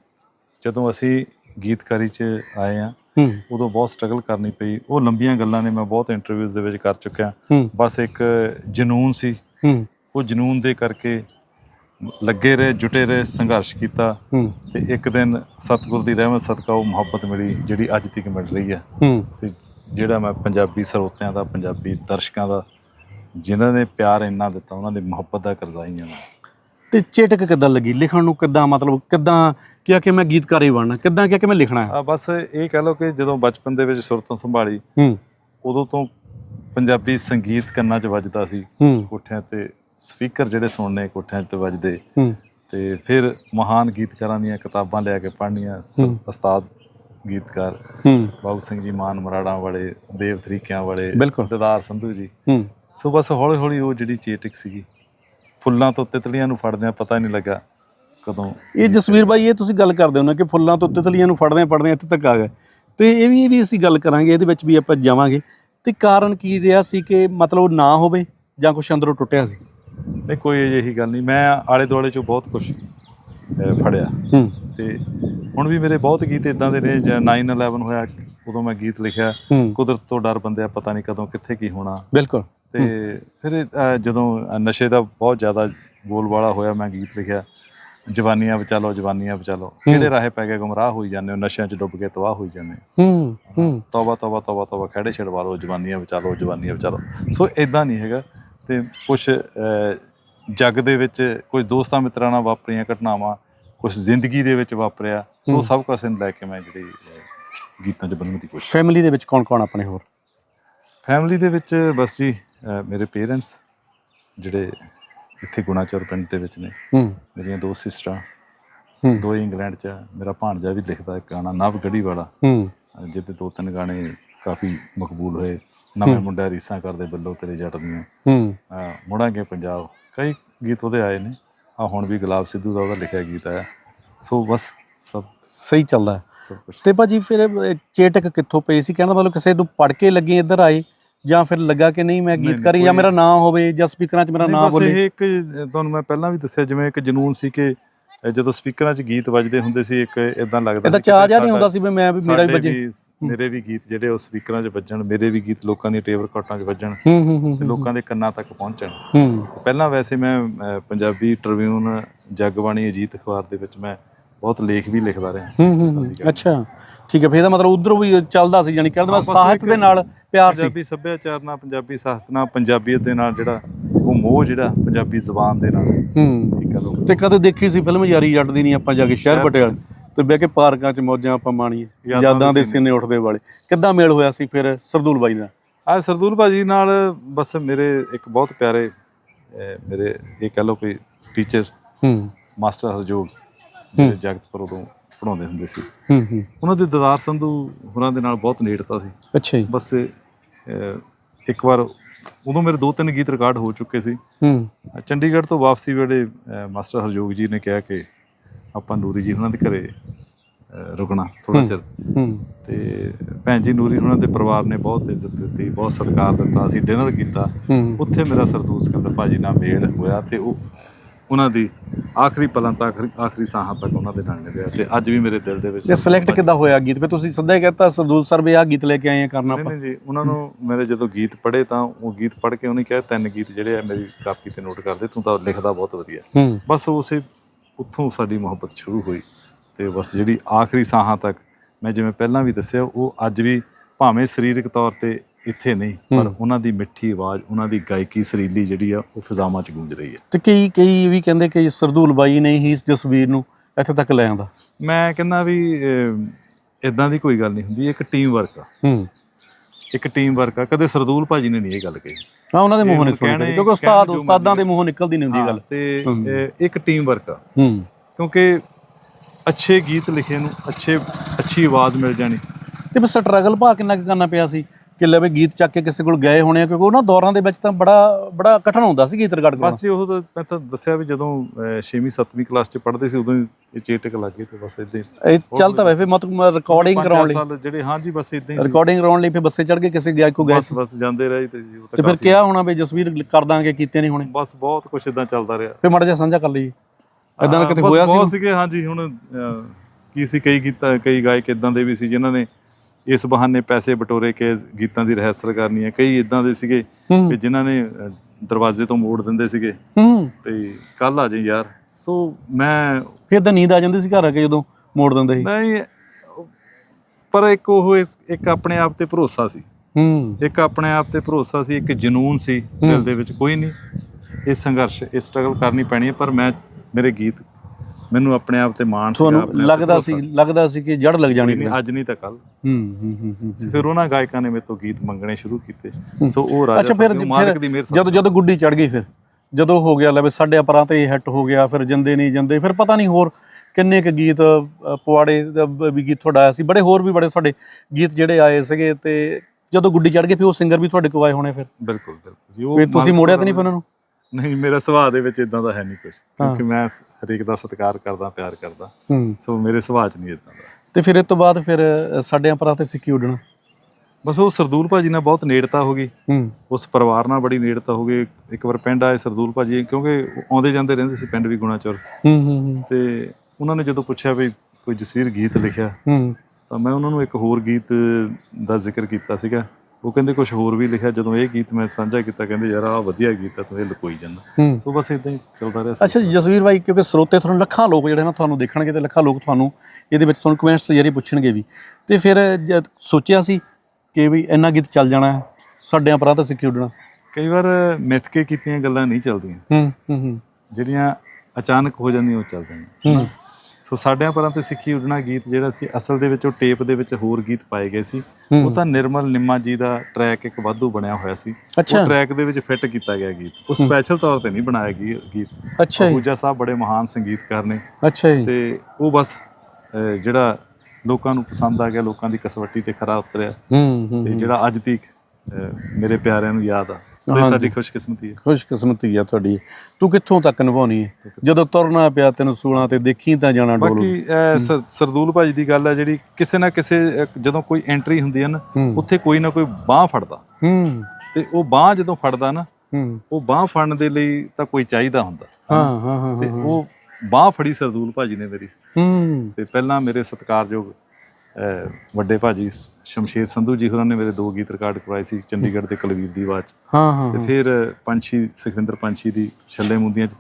ਜਦੋਂ ਅਸੀਂ ਗੀਤਕਾਰੀ 'ਚ ਆਏ ਆ ਹੂੰ। ਉਦੋਂ ਬਹੁਤ ਸਟਰਗਲ ਕਰਨੀ ਪਈ। ਉਹ ਲੰਬੀਆਂ ਗੱਲਾਂ ਨੇ ਮੈਂ ਬਹੁਤ ਇੰਟਰਵਿਊਜ਼ ਦੇ ਵਿੱਚ ਕਰ ਚੁੱਕਿਆ। ਹੂੰ। ਬਸ ਇੱਕ ਜਨੂਨ ਸੀ। ਹੂੰ। ਉਹ ਜਨੂਨ ਦੇ ਕਰਕੇ ਲੱਗੇ ਰਹੇ ਜੁਟੇ ਰਹੇ ਸੰਘਰਸ਼ ਕੀਤਾ ਤੇ ਇੱਕ ਦਿਨ ਸਤਿਗੁਰ ਦੀ ਰਹਿਮਤ ਸਦਕਾ ਉਹ ਮੁਹੱਬਤ ਮਿਲੀ ਜਿਹੜੀ ਅੱਜ ਤੱਕ ਮਿਲ ਰਹੀ ਹੈ। ਤੇ ਜਿਹੜਾ ਮੈਂ ਪੰਜਾਬੀ ਸਰੋਤਿਆਂ ਦਾ ਪੰਜਾਬੀ ਦਰਸ਼ਕਾਂ ਦਾ ਜਿਨ੍ਹਾਂ ਨੇ ਪਿਆਰ ਇੰਨਾ ਦਿੱਤਾ ਉਹਨਾਂ ਦੀ ਮੁਹੱਬਤ ਦਾ ਕਰਜ਼ਾਈ ਹਾਂ ਮੈਂ ਤੇ ਚੇਟਕ ਕਿੱਦਾਂ ਲੱਗੀ? ਲਿਖਣ ਨੂੰ ਕਿੱਦਾਂ ਮਤਲਬ ਕਿੱਦਾਂ ਕਿਹਾ ਕਿ ਮੈਂ ਗੀਤਕਾਰੀ ਬਣਨਾ ਕਿੱਦਾਂ ਕਿਹਾ ਕਿ ਮੈਂ ਲਿਖਣਾ ਹੈ? ਆ ਬਸ ਇਹ ਕਹਿ ਲਓ ਕਿ ਜਦੋਂ ਬਚਪਨ ਦੇ ਵਿੱਚ ਸੁਰਤੋਂ ਸੰਭਾਲੀ ਹੂੰ। ਉਦੋਂ ਤੋਂ ਪੰਜਾਬੀ ਸੰਗੀਤ ਕੰਨਾਂ 'ਚ ਵੱਜਦਾ ਸੀ। ਹੂੰ। ਕੋਠਿਆਂ ਤੇ ਸਪੀਕਰ ਜਿਹੜੇ ਸੁਣਨੇ ਕੋਠਿਆਂ 'ਤੇ ਵੱਜਦੇ। ਤੇ ਫਿਰ ਮਹਾਨ ਗੀਤਕਾਰਾਂ ਦੀਆਂ ਕਿਤਾਬਾਂ ਲਿਆ ਕੇ ਪੜ੍ਹਨੀਆਂ। ਉਸਤਾਦ ਗੀਤਕਾਰ ਬਾਬੂ ਸਿੰਘ ਜੀ ਮਾਨ ਮਰਾੜਾਂ ਵਾਲੇ ਦੇਵ ਤਰੀਕਿਆਂ ਵਾਲੇ। ਦਦਾਰ ਸੰਧੂ ਜੀ। ਸੋ ਬਸ ਹੌਲੀ ਹੌਲੀ ਉਹ ਜਿਹੜੀ ਚੇਟਕ ਸੀਗੀ ਫੁੱਲਾਂ ਤੋਂ ਤਿਤਲੀਆਂ ਨੂੰ ਫੜਦਿਆਂ ਪਤਾ ਨਹੀਂ ਲੱਗਾ ਕਦੋਂ ਇਹ ਜਸਵੀਰ ਬਾਈ ਇਹ ਤੁਸੀਂ ਗੱਲ ਕਰਦੇ ਹੋ ਨਾ ਕਿ ਫੁੱਲਾਂ ਤੋਂ ਤਿਤਲੀਆਂ ਨੂੰ ਫੜਦੇ ਫੜਦੇ ਇੱਥੇ ਤੱਕ ਆ ਗਏ। ਤੇ ਇਹ ਵੀ ਇਹ ਵੀ ਅਸੀਂ ਗੱਲ ਕਰਾਂਗੇ ਇਹਦੇ ਵਿੱਚ ਵੀ ਆਪਾਂ ਜਾਵਾਂਗੇ। ਤੇ ਕਾਰਨ ਕੀ ਰਿਹਾ ਸੀ ਕਿ ਮਤਲਬ ਨਾ ਹੋਵੇ ਜਾਂ ਕੁਛ ਅੰਦਰੋਂ ਟੁੱਟਿਆ ਸੀ? ਨਹੀਂ ਕੋਈ ਅਜਿਹੀ ਗੱਲ ਨਹੀਂ। ਮੈਂ ਆਲੇ ਦੁਆਲੇ ਚੋਂ ਬਹੁਤ ਕੁਝ ਫੜਿਆ। ਹੂੰ। ਤੇ ਹੁਣ ਵੀ ਮੇਰੇ ਬਹੁਤ ਗੀਤ ਇਦਾਂ ਦੇ ਨੇ ਜਾਂ 9/11 ਹੋਇਆ ਉਦੋਂ ਮੈਂ ਗੀਤ ਲਿਖਿਆ। ਕੁਦਰਤ ਤੋਂ ਡਰ ਬੰਦਿਆ ਪਤਾ ਨਹੀਂ ਕਦੋਂ ਕਿੱਥੇ ਕੀ ਹੋਣਾ। ਬਿਲਕੁਲ। ਤੇ ਫਿਰ ਜਦੋਂ ਨਸ਼ੇ ਦਾ ਬਹੁਤ ਜ਼ਿਆਦਾ ਬੋਲਬਾਲਾ ਹੋਇਆ ਮੈਂ ਗੀਤ ਲਿਖਿਆ। ਜਵਾਨੀਆਂ ਬਚਾ ਲਓ ਜਵਾਨੀਆਂ ਬਚਾ ਲਓ ਕਿਹੜੇ ਰਾਹੇ ਪੈ ਕੇ ਗੁੰਮਰਾਹ ਹੋਈ ਜਾਂਦੇ ਹੋ ਨਸ਼ਿਆਂ 'ਚ ਡੁੱਬ ਕੇ ਤਬਾਹ ਹੋਈ ਜਾਂਦੇ ਹੋ। ਹੂੰ ਤੌਬਾ ਤੌਬਾ ਤੌਬਾ ਤੌਬਾ ਖੜੇ ਛਡਵਾ ਲਓ ਜਵਾਨੀਆਂ ਬਚਾ ਲਓ ਜਵਾਨੀਆਂ ਬਚਾ ਲਓ। ਸੋ ਇਦਾਂ ਨਹੀਂ ਹੈਗਾ। ਤੇ ਕੁਝ ਜੱਗ ਦੇ ਵਿੱਚ ਕੁਝ ਦੋਸਤਾਂ ਮਿੱਤਰਾਂ ਨਾਲ ਵਾਪਰੀਆਂ ਘਟਨਾਵਾਂ ਕੁਝ ਜ਼ਿੰਦਗੀ ਦੇ ਵਿੱਚ ਵਾਪਰਿਆ ਸੋ। ਸਭ ਕੁਝ ਨੂੰ ਲੈ ਕੇ ਮੈਂ ਜਿਹੜੀ ਗੀਤਾਂ 'ਚ ਬਣਨ ਦੀ ਕੋਸ਼ਿਸ਼ ਫੈਮਿਲੀ ਦੇ ਵਿੱਚ ਕੌਣ ਕੌਣ ਆਪਣੇ ਹੋਰ? ਫੈਮਿਲੀ ਦੇ ਵਿੱਚ ਬਸ ਜੀ ਮੇਰੇ ਪੇਰੈਂਟਸ ਜਿਹੜੇ ਇੱਥੇ ਗੁਣਾਚੌਰ ਪਿੰਡ ਦੇ ਵਿੱਚ ਨੇ। ਹੂੰ। ਮੇਰੀਆਂ ਦੋ ਸਿਸਟਰਾਂ ਹੂੰ। ਦੋ ਇੰਗਲੈਂਡ 'ਚ। ਮੇਰਾ ਭਾਣਜਾ ਵੀ ਲਿਖਦਾ ਇੱਕ ਗਾਣਾ ਨਵ ਗੜੀ ਵਾਲਾ ਹੂੰ। ਜਿਹਦੇ ਦੋ ਤਿੰਨ ਗਾਣੇ ਕਾਫੀ ਮਕਬੂਲ ਹੋਏ। ਨਵੇਂ ਮੁੰਡਾ ਰੀਸਾਂ ਕਰਦੇ ਬੱਲੋ ਤੇਰੇ ਜੱਟ ਦੀਆਂ। ਹੂੰ। ਮੁੜਾਂਗੇ ਪੰਜਾਬ? ਕਈ ਗੀਤ ਉਹਦੇ ਆਏ ਨੇ। ਆ ਹੁਣ ਵੀ ਗੁਲਾਬ ਸਿੱਧੂ ਦਾ ਉਹਦਾ ਲਿਖਿਆ ਗੀਤ ਆਇਆ। ਸੋ ਬਸ ਸਭ ਸਹੀ ਚੱਲਦਾ ਤੇ ਭਾਜੀ ਫਿਰ ਚੇਟਕ ਕਿੱਥੋਂ ਪਈ ਸੀ? ਕਹਿੰਦਾ ਮਤਲਬ ਕਿਸੇ ਨੂੰ ਪੜ ਕੇ ਲੱਗੇ ਇੱਧਰ ਆਏ ਜਾਂ ਫਿਰ ਲੱਗਾ ਕਿ ਨਹੀਂ ਮੈਂ ਨਹੀਂ, ਗੀਤਕਾਰੀ ਜਾਂ ਮੇਰਾ ਨਾਂ ਹੋਵੇ ਜਾਂ ਸਪੀਕਰਾਂ 'ਚ ਮੇਰਾ ਨਾਂ ਬਸ ਬੋਲੇ? ਇਹ ਇੱਕ ਤੁਹਾਨੂੰ ਮੈਂ ਪਹਿਲਾਂ ਵੀ ਦੱਸਿਆ ਜਿਵੇਂ ਇੱਕ ਜਨੂਨ ਸੀ ਕਿ ਜਦੋਂ ਸਪੀਕਰਾਂ 'ਚ ਗੀਤ ਵੱਜਦੇ ਹੁੰਦੇ ਸੀ ਇੱਕ ਇਦਾਂ ਲੱਗਦਾ ਇਹਦਾ ਚਾਹ ਜਿਹਾ ਨਹੀਂ ਹੁੰਦਾ ਸੀ ਵੀ ਮੈਂ ਵੀ ਮੇਰਾ ਵੀ ਸਾਡੇ ਵੱਜੇ। ਮੇਰੇ ਵੀ ਗੀਤ ਜਿਹੜੇ ਉਹ ਸਪੀਕਰਾਂ 'ਚ ਵੱਜਣ ਮੇਰੇ ਵੀ ਗੀਤ ਲੋਕਾਂ ਦੀਆਂ ਟੇਪ ਰਿਕਾਰਡਾਂ 'ਚ ਵੱਜਣ ਹੂੰ ਹੂੰ ਹੂੰ ਤੇ ਲੋਕਾਂ ਦੇ ਕੰਨਾਂ ਤੱਕ ਪਹੁੰਚਣ। ਹੂੰ। ਪਹਿਲਾਂ ਵੈਸੇ ਮੈਂ ਪੰਜਾਬੀ ਟ੍ਰਿਬਿਊਨ ਜਗਬਾਣੀ ਅਜੀਤ ਅਖਬਾਰ ਦੇ ਵਿੱਚ ਮੈਂ ਬਹੁਤ ਲੇਖ ਵੀ ਲਿਖਦਾ ਰਿਹਾ। ਹੂੰ ਹੂੰ ਅੱਛਾ ਠੀਕ ਹੈ ਫਿਰ ਇਹਦਾ ਮਤਲਬ ਉਧਰੋਂ ਵੀ ਚੱਲਦਾ ਸੀ ਯਾਨੀ ਕਹਿੰਦਾ ਸਾਹਿਤ ਦੇ ਨਾਲ ਪਿਆਰ ਸੀ। ਪੰਜਾਬੀ ਸੱਭਿਆਚਾਰ ਨਾਲ ਪੰਜਾਬੀ ਸਾਹਿਤ ਨਾਲ ਪੰਜਾਬੀਅਤ ਦੇ ਨਾਲ ਜਿਹੜਾ ਉਹ ਮੋਹ ਜਿਹੜਾ ਪੰਜਾਬੀ ਜ਼ੁਬਾਨ ਦੇ ਨਾਲ। ਹੂੰ। ਤੇ ਕਦੇ ਦੇਖੀ ਸੀ ਫਿਲਮ ਯਾਰੀ ਜੱਟ ਦੀ ਨਹੀਂ ਆਪਾਂ ਜਾ ਕੇ ਸ਼ਹਿਰ ਪਟਿਆਲੇ ਤੇ ਬਹਿ ਕੇ ਪਾਰਕਾਂ 'ਚ ਮੌਜਾਂ ਆਪਾਂ ਮਾਣੀਏ ਯਾਦਾਂ ਦੇ ਸੀਨੇ। ਉੱਠਦੇ ਵਾਲੇ। ਕਿੱਦਾਂ ਮੇਲ ਹੋਇਆ ਸੀ ਫਿਰ ਸਰਦੂਲ ਬਾਈ ਨਾਲ? ਆ ਸਰਦੂਲ ਭਾਜੀ ਨਾਲ ਬਸ ਮੇਰੇ ਇੱਕ ਬਹੁਤ ਪਿਆਰੇ ਮੇਰੇ ਇਹ ਕਹ ਲਓ ਕੋਈ ਟੀਚਰ ਹੂੰ। ਮਾਸਟਰ ਹਰਜੋਗ ਜਿਹੜੇ ਜਗਤਪੁਰ ਉਦੋਂ ਪੜਾਉਂਦੇ ਹੁੰਦੇ ਸੀ। ਹੂੰ ਹੂੰ। ਉਹਨਾਂ ਦੇ ਦਦਾਰ ਸੰਧੂ ਹੋਰਾਂ ਦੇ ਨਾਲ ਬਹੁਤ ਨੇੜਤਾ ਸੀ। ਅੱਛਾ ਜੀ। ਬਸ ਇੱਕ ਵਾਰ ਉਦੋਂ ਮੇਰੇ ਦੋ ਤਿੰਨ ਗੀਤ ਰਿਕਾਰਡ ਹੋ ਚੁੱਕੇ ਸੀ। ਹੂੰ। ਚੰਡੀਗੜ੍ਹ ਤੋਂ ਵਾਪਸੀ ਵੇਲੇ ਮਾਸਟਰ ਹਰਜੋਗ ਜੀ ਨੇ ਕਿਹਾ ਕਿ ਆਪਾਂ ਨੂਰੀ ਜੀ ਉਹਨਾਂ ਦੇ ਘਰੇ ਰੁਕਣਾ ਥੋੜਾ। ਚਿਰ। ਹੂੰ। ਤੇ ਭੈਣ ਜੀ ਨੂਰੀ ਉਹਨਾਂ ਦੇ ਪਰਿਵਾਰ ਨੇ ਬਹੁਤ ਇੱਜ਼ਤ ਦਿੱਤੀ ਬਹੁਤ ਸਤਿਕਾਰ ਦਿੱਤਾ ਅਸੀਂ ਡਿਨਰ ਕੀਤਾ। ਉੱਥੇ ਮੇਰਾ ਸਰਦੂਲ ਸਿਕੰਦਰ ਭਾਜੀ ਨਾਲ ਮੇਲ ਹੋਇਆ ਤੇ ਉਹ ਉਹਨਾਂ ਦੀ ਆਖਰੀ ਪਲਾਂ ਤੱਕ ਆਖਰੀ- ਸਾਹਾਂ ਤੱਕ ਉਹਨਾਂ ਦੇ ਨਾਲ ਨਿਭਿਆ ਤੇ ਅੱਜ ਵੀ ਮੇਰੇ ਦਿਲ ਦੇ ਵਿੱਚ ਇਹ ਸਿਲੈਕਟ ਕਿੱਦਾਂ ਹੋਇਆ ਗੀਤ? ਵੀ ਤੁਸੀਂ ਸਿੱਧਾ ਹੀ ਕਹਤਾ ਸਰਦੂਲ ਸਰ ਵੀ ਆਹ ਗੀਤ ਲੈ ਕੇ ਆਏ ਆ ਕਰਨਾ ਨਹੀਂ ਆਪਾਂ। ਨਹੀਂ ਜੀ ਉਹਨਾਂ ਨੂੰ ਮੇਰੇ ਜਦੋਂ ਗੀਤ ਪੜ੍ਹੇ ਤਾਂ ਉਹ ਗੀਤ ਪੜ੍ਹ ਕੇ ਉਹਨੇ ਕਿਹਾ ਤਿੰਨ ਗੀਤ ਜਿਹੜੇ ਆ ਮੇਰੀ ਕਾਪੀ ਤੇ ਨੋਟ ਕਰ ਦੇ ਤੂੰ ਤਾਂ ਲਿਖਦਾ ਬਹੁਤ ਵਧੀਆ। ਬਸ ਉਸੇ ਉੱਥੋਂ ਸਾਡੀ ਮੁਹੱਬਤ ਸ਼ੁਰੂ ਹੋਈ ਤੇ ਬਸ ਜਿਹੜੀ ਆਖਰੀ ਸਾਹਾਂ ਤੱਕ ਮੈਂ ਜਿਵੇਂ ਪਹਿਲਾਂ ਵੀ ਦੱਸਿਆ ਉਹ ਅੱਜ ਵੀ ਭਾਵੇਂ ਸਰੀਰਕ ਤੌਰ ਤੇ ਇੱਥੇ ਨਹੀਂ ਪਰ। ਉਹਨਾਂ ਦੀ ਮਿੱਠੀ ਆਵਾਜ਼ ਉਹਨਾਂ ਦੀ ਗਾਇਕੀ ਸਰੀਲੀ ਜਿਹੜੀ ਆ ਉਹ ਫਿਜ਼ਾਵਾਂ 'ਚ ਗੂੰਜ ਰਹੀ ਹੈ ਤੇ ਕਈ ਕਈ ਵੀ ਕਹਿੰਦੇ ਕਿ ਸਰਦੂਲ ਬਾਈ ਨੇ ਹੀ ਜਸਵੀਰ ਨੂੰ ਇੱਥੇ ਤੱਕ ਲੈ ਆਂਦਾ। ਮੈਂ ਕਹਿੰਦਾ ਵੀ ਇਦਾਂ ਦੀ ਕੋਈ ਗੱਲ ਨਹੀਂ ਹੁੰਦੀ ਇੱਕ ਟੀਮ ਵਰਕ ਆ। ਹੂੰ। ਇੱਕ ਟੀਮ ਵਰਕ ਆ। ਕਦੇ ਸਰਦੂਲ ਭਾਜੀ ਨੇ ਨਹੀਂ ਇਹ ਗੱਲ ਕਹੀ। ਹਾਂ ਉਹਨਾਂ ਦੇ ਮੂੰਹੋਂ ਨਹੀਂ ਸੁਣੀ ਕਿਉਂਕਿ ਉਸਤਾਦ ਉਸਤਾਦਾਂ ਦੇ ਮੂੰਹੋਂ ਨਿਕਲਦੀ ਨਹੀਂ ਹੁੰਦੀ ਗੱਲ। ਤੇ ਇੱਕ ਟੀਮ ਵਰਕ ਆ। ਹੂੰ। ਕਿਉਂਕਿ ਅੱਛੇ ਗੀਤ ਲਿਖੇ ਨੂੰ ਅੱਛੇ ਅੱਛੀ ਆਵਾਜ਼ ਮਿਲ ਜਾਣੀ। ਤੇ ਫਿਰ ਸਟਰਗਲ ਭਾ ਕਿੰਨਾ ਕਰਨਾ ਪਿਆ ਸੀ? ਕਿ ਲੈ ਵੀ ਗੀਤ ਚੱਕ ਕੇ ਕਿਸੇ ਕੋਲ ਗਏ ਹੋਣੇ ਆ ਕਿਉਂਕਿ ਉਹਨਾਂ ਦੌਰਾਂ ਦੇ ਵਿੱਚ ਤਾਂ ਬੜਾ ਬੜਾ ਕਠਿਨ ਹੁੰਦਾ ਸੀ ਗੀਤ ਰਿਕਾਰਡ ਕਰਨਾ। ਬਸ ਜੀ ਉਹ ਤਾਂ ਮੈਂ ਤਾਂ ਦੱਸਿਆ ਵੀ ਜਦੋਂ 6ਵੀਂ 7ਵੀਂ ਕਲਾਸ 'ਚ ਪੜ੍ਹਦੇ ਸੀ ਉਦੋਂ ਹੀ ਇਹ ਚੇਟਕ ਲੱਗ ਗਏ ਤੇ ਬਸ ਇਦਾਂ ਹੀ ਇਹ ਚੱਲ ਤਾਂ ਵੈਸੇ ਮਤਲਬ ਰਿਕਾਰਡਿੰਗ ਕਰਾਉਣ ਲਈ। ਜਿਹੜੇ ਹਾਂ ਜੀ ਬਸ ਇਦਾਂ ਹੀ। ਰਿਕਾਰਡਿੰਗ ਕਰਾਉਣ ਲਈ ਫਿਰ ਬੱਸੇ ਚੜ ਕੇ ਕਿਸੇ ਗਾਇਕ ਕੋ ਗਏ ਬਸ ਬਸ ਜਾਂਦੇ ਰਹੇ ਤੇ ਜੀ ਉਹ ਤਾਂ ਤੇ ਫਿਰ ਕਿਹਾ ਹੋਣਾ ਵੀ ਜਸਵੀਰ ਕਰ ਦਾਂਗੇ ਕੀਤੇ ਨਹੀਂ ਹੋਣੇ। ਬਸ ਬਹੁਤ ਕੁਝ ਇਦਾਂ ਚੱਲਦਾ ਰਿਹਾ। ਫਿਰ ਮਾੜਾ ਜਿਹਾ ਸਾਂਝਾ ਕਰ ਲਈ ਇਦਾਂ ਹਾਂ, ਕਿਤੇ ਬਸ ਹੋਇਆ ਬਹੁਤ ਸੀ ਸੀਗੇ ਹਾਂਜੀ ਹੁਣ ਅਹ, ਕੀ ਸੀ ਕਈ ਗੀਤਾਂ ਕਈ ਗਾਇਕ ਇਦਾਂ ਦੇ ਵੀ ਸੀ ਜਿਨ੍ਹਾਂ ਨੇ ਇਸ ਬਹਾਨੇ ਪੈਸੇ ਬਟੋਰੇ ਕੇ ਗੀਤਾਂ ਦੀ ਰਿਹਰਸਲ ਕਰਨੀ ਹੈ। ਕਈ ਇਦਾਂ ਦੇ ਸੀਗੇ ਕਿ ਜਿਨ੍ਹਾਂ ਨੇ ਦਰਵਾਜ਼ੇ ਤੋਂ ਮੋੜ ਦਿੰਦੇ ਸੀਗੇ। ਤੇ ਕੱਲ ਆ ਜਾਈ ਯਾਰ। ਸੋ ਮੈਂ ਫਿਰ ਤਾਂ ਨੀਂਦ ਆ ਜਾਂਦੀ ਸੀ ਘਰ ਆ ਕੇ ਜਦੋਂ ਮੋੜ ਦਿੰਦੇ ਸੀ। ਨਹੀਂ ਪਰ ਇੱਕ ਉਹ ਇਸ- ਇੱਕ ਆਪਣੇ ਆਪ ਤੇ ਭਰੋਸਾ ਸੀ। ਹੂੰ। ਇੱਕ ਆਪਣੇ ਆਪ ਤੇ ਭਰੋਸਾ ਸੀ ਇੱਕ ਜਨੂਨ ਸੀ ਦਿਲ ਦੇ ਵਿੱਚ। ਕੋਈ ਨਹੀਂ ਇਹ ਸੰਘਰਸ਼ ਇਹ ਸਟਰਗਲ ਕਰਨੀ ਪੈਣੀ ਹੈ। ਪਰ ਮੈਂ ਮੇਰੇ ਗੀਤ ਮੈਨੂੰ ਆਪਣੇ ਆਪ ਤੇ ਮਾਣ ਤੁਹਾਨੂੰ ਤੇ ਲੱਗਦਾ ਸੀ ਲੱਗਦਾ ਸੀ ਕਿ ਜੜ ਲੱਗ ਜਾਣੀ ਨਹੀਂ, ਅੱਜ ਨਹੀਂ ਤਾਂ ਕੱਲ ਹੂੰ ਹੂੰ ਫਿਰ ਉਹਨਾਂ ਗਾਇਕਾਂ ਨੇ ਮੇਰੇ ਤੋਂ ਗੀਤ ਮੰਗਣੇ ਸ਼ੁਰੂ ਕੀਤੇ। ਸੋ ਉਹ ਰਾਜਾ ਅੱਛਾ ਫਿਰ ਸਾਹਿਬ ਮਾਲਕ ਦੀ ਮਿਹਰ ਜਦੋਂ ਜਦੋਂ ਗੁੱਡੀ ਚੜ ਗਈ ਫਿਰ ਜਦੋਂ ਹੋ ਗਿਆ ਲੈ ਵੀ ਸਾਡੇ ਪਰਾਂ ਤੇ ਹਿੱਟ ਹੋ ਗਿਆ ਫਿਰ ਜਿੰਦੇ ਨਹੀਂ ਜਾਂਦੇ ਫਿਰ ਪਤਾ ਨਹੀਂ ਹੋਰ ਕਿੰਨੇ ਕ ਗੀਤ ਪਵਾੜੇ ਵੀ ਗੀਤ ਤੁਹਾਡਾ ਆਇਆ ਸੀ। ਬੜੇ ਹੋਰ ਵੀ ਬੜੇ ਤੁਹਾਡੇ ਗੀਤ ਜਿਹੜੇ ਆਏ ਸੀਗੇ ਤੇ ਜਦੋਂ ਗੁੱਡੀ ਚੜ ਗਈ ਫਿਰ ਉਹ ਸਿੰਗਰ ਵੀ ਤੁਹਾਡੇ ਕੋਲ ਆਏ ਹੋਣੇ ਫਿਰ? ਬਿਲਕੁਲ ਬਿਲਕੁਲ। ਜੀ ਉਹ ਤੁਸੀਂ ਮੋੜਿਆ ਤਾਂ ਨਹੀਂ ਫਿਰ ਉਹਨਾਂ ਨੂੰ? ਨਹੀਂ ਮੇਰਾ ਸੁਭਾਅ ਦੇ ਵਿੱਚ ਇਦਾਂ ਦਾ ਹੈ ਨਹੀਂ ਕੁਝ। ਕਿਉਂਕਿ ਮੈਂ ਹਰੇਕ ਦਾ ਸਤਿਕਾਰ ਕਰਦਾ ਪਿਆਰ ਕਰਦਾ। ਸੋ ਮੇਰੇ ਸੁਭਾਅ 'ਚ ਨਹੀਂ ਇਦਾਂ ਦਾ। ਤੇ ਫਿਰ ਇਸ ਤੋਂ ਬਾਅਦ ਫਿਰ ਅ, ਸਾਡੇ ਪਰਾਂ ਤੇ ਸਿੱਕੀ ਉੱਡਣਾ ਬਸ ਉਹ ਸਰਦੂਲ ਭਾਜੀ ਨਾਲ ਬਹੁਤ ਨੇੜਤਾ ਹੋ ਗਈ। ਉਸ ਪਰਿਵਾਰ ਨਾਲ ਬੜੀ ਨੇੜਤਾ ਹੋ ਗਈ। ਇੱਕ ਵਾਰ ਪਿੰਡ ਆਏ ਸਰਦੂਲ ਭਾਜੀ ਕਿਉਂਕਿ ਆਉਂਦੇ ਜਾਂਦੇ ਰਹਿੰਦੇ ਸੀ ਪਿੰਡ ਵੀ ਗੁਣਾਚੌਰ। ਹੂੰ ਹੂੰ ਹੂੰ, ਤੇ ਉਹਨਾਂ ਨੇ ਜਦੋਂ ਪੁੱਛਿਆ ਵੀ ਕੋਈ ਜਸਵੀਰ ਗੀਤ ਲਿਖਿਆ ਹੂੰ। ਤਾਂ ਮੈਂ ਉਹਨਾਂ ਨੂੰ ਇੱਕ ਹੋਰ ਗੀਤ ਦਾ ਜ਼ਿਕਰ ਕੀਤਾ ਸੀਗਾ। ਉਹ ਕਹਿੰਦੇ ਕੁਝ ਹੋਰ ਵੀ ਲਿਖਿਆ ਜਦੋਂ ਇਹ ਗੀਤ ਮੈਂ ਸਾਂਝਾ ਕੀਤਾ ਕਹਿੰਦੇ ਯਾਰ ਆਹ ਵਧੀਆ ਗੀਤ ਆ ਤੂੰ ਇਹ ਲੁਕੋਈ ਜਾਂਦਾ। ਸੋ ਬਸ ਇਦਾਂ ਹੀ ਚੱਲਦਾ ਰਿਹਾ ਅੱਛਾ ਜੀ, ਜਸਵੀਰ ਭਾਈ ਕਿਉਂਕਿ ਸਰੋਤੇ ਤੁਹਾਨੂੰ ਲੱਖਾਂ ਲੋਕ ਜਿਹੜੇ ਨਾ ਤੁਹਾਨੂੰ ਦੇਖਣਗੇ ਤੇ ਲੱਖਾਂ ਲੋਕ ਤੁਹਾਨੂੰ ਇਹਦੇ ਵਿੱਚ ਤੁਹਾਨੂੰ ਕਮੈਂਟਸ ਜ਼ਰੀਏ ਪੁੱਛਣਗੇ ਵੀ। ਤੇ ਫਿਰ ਸੋਚਿਆ ਸੀ ਕਿ ਵੀ ਇੰਨਾ ਗੀਤ ਚੱਲ ਜਾਣਾ ਹੈ ਸਾਡਿਆਂ ਪਰਾਂ ਤਾਂ ਸਿੱਕੀ ਉੱਡਣਾ? ਕਈ ਵਾਰ ਮਿੱਥ ਕੇ ਕੀਤੀਆਂ ਗੱਲਾਂ ਨਹੀਂ ਚੱਲਦੀਆਂ। ਹੂੰ ਹੂੰ ਜਿਹੜੀਆਂ ਅਚਾਨਕ ਹੋ ਜਾਂਦੀਆਂ ਉਹ ਚੱਲਦੀਆਂ ਹੂੰ। ਸੋ ਸਾਡਿਆਂ ਪਰਾਂ ਤੇ ਸਿੱਖੀ ਉੱਡਣਾ ਗੀਤ ਜਿਹੜਾ ਸੀ ਅਸਲ ਦੇ ਵਿੱਚ ਉਹ ਟੇਪ ਦੇ ਵਿੱਚ ਹੋਰ ਗੀਤ ਪਾਏ ਗਏ ਸੀ। ਉਹ ਤਾਂ ਨਿਰਮਲ ਨਿੰਮਾ ਜੀ ਦਾ ਟਰੈਕ ਇੱਕ ਵਾਧੂ ਬਣਿਆ ਹੋਇਆ ਸੀ। ਉਹ ਟਰੈਕ ਦੇ ਵਿੱਚ ਫਿੱਟ ਕੀਤਾ ਗਿਆ ਗੀਤ। ਉਹ ਸਪੈਸ਼ਲ ਤੌਰ ਤੇ ਨਹੀਂ ਬਣਾਇਆ ਗਿਆ ਗੀਤ। ਅੱਛਾ ਜੀ। ਪੂਜਾ ਸਾਹਿਬ ਬੜੇ ਮਹਾਨ ਸੰਗੀਤਕਾਰ ਨੇ। ਅੱਛਾ ਜੀ। ਤੇ ਉਹ ਬਸ ਜਿਹੜਾ ਲੋਕਾਂ ਨੂੰ ਪਸੰਦ ਆ ਗਿਆ ਲੋਕਾਂ ਦੀ ਕਸਵੱਟੀ ਤੇ ਖਰਾ ਉਤਰਿਆ। ਤੇ ਜਿਹੜਾ ਅੱਜ ਤੀਕ ਮੇਰੇ ਪਿਆਰਿਆਂ ਨੂੰ ਯਾਦ ਆ। ਇਹ ਹਾਂਜੀ। ਸਾਡੀ ਖੁਸ਼ਕਿਸਮਤੀ ਹੈ। ਖੁਸ਼ਕਿਸਮਤੀ ਆ ਤੁਹਾਡੀ। ਤੂੰ ਕਿੱਥੋਂ ਤੱਕ ਨਿਭਾਉਣੀ ਹੈ? ਜਦੋਂ ਤੁਰਨਾ ਪਿਆ ਤੈਨੂੰ ਸੂਲਾਂ ਤੇ ਦੇਖੀ ਤਾਂ ਜਾਣਾ ਡੋਲੂ। ਬਾਕੀ ਸਰ- ਸਰਦੂਲ ਭਾਜੀ ਦੀ ਗੱਲ ਹੈ ਜਿਹੜੀ ਕਿਸੇ ਨਾ ਕਿਸੇ ਅਹ, ਜਦੋਂ ਕੋਈ ਐਂਟਰੀ ਹੁੰਦੀ ਹੈ ਨਾ ਹੂੰ। ਉੱਥੇ ਕੋਈ ਨਾ ਕੋਈ ਬਾਹ ਫੜਦਾ। ਹੂੰ। ਤੇ ਉਹ ਬਾਹ ਜਦੋਂ ਫੜਦਾ ਨਾ ਹੂੰ। ਉਹ ਬਾਹ ਫੜਨ ਦੇ ਲਈ ਤਾਂ ਕੋਈ ਚਾਹੀਦਾ ਹੁੰਦਾ। ਹਾਂ ਹਾਂ ਹਾਂ ਤੇ ਹਾਂ, ਉਹ ਬਾਹ ਫੜੀ ਸਰਦੂਲ ਭਾਜੀ ਨੇ ਮੇਰੀ। ਹੂੰ। ਤੇ ਪਹਿਲਾਂ ਮੇਰੇ ਸਤਿਕਾਰਯੋਗ ਵੱਡੇ ਭਾਜੀ ਸ਼ਮਸ਼ੇਰ ਸੰਧੂ ਜੀ ਹੋਰਾਂ ਨੇ ਮੇਰੇ ਦੋ ਗੀਤ ਰਿਕਾਰਡ ਕਰਵਾਏ ਸੀ ਚੰਡੀਗੜ੍ਹ ਤੇ ਕਲਵੀਰ ਦੀ ਆਵਾਜ਼। ਹਾਂ ਹਾਂ ਤੇ ਫਿਰ ਪੰਛੀ ਸੁਖਵਿੰਦਰ ਪੰਛੀ ਦੀ ਛੱਲੇ ਮੁੰਦੀਆਂ 'ਚ।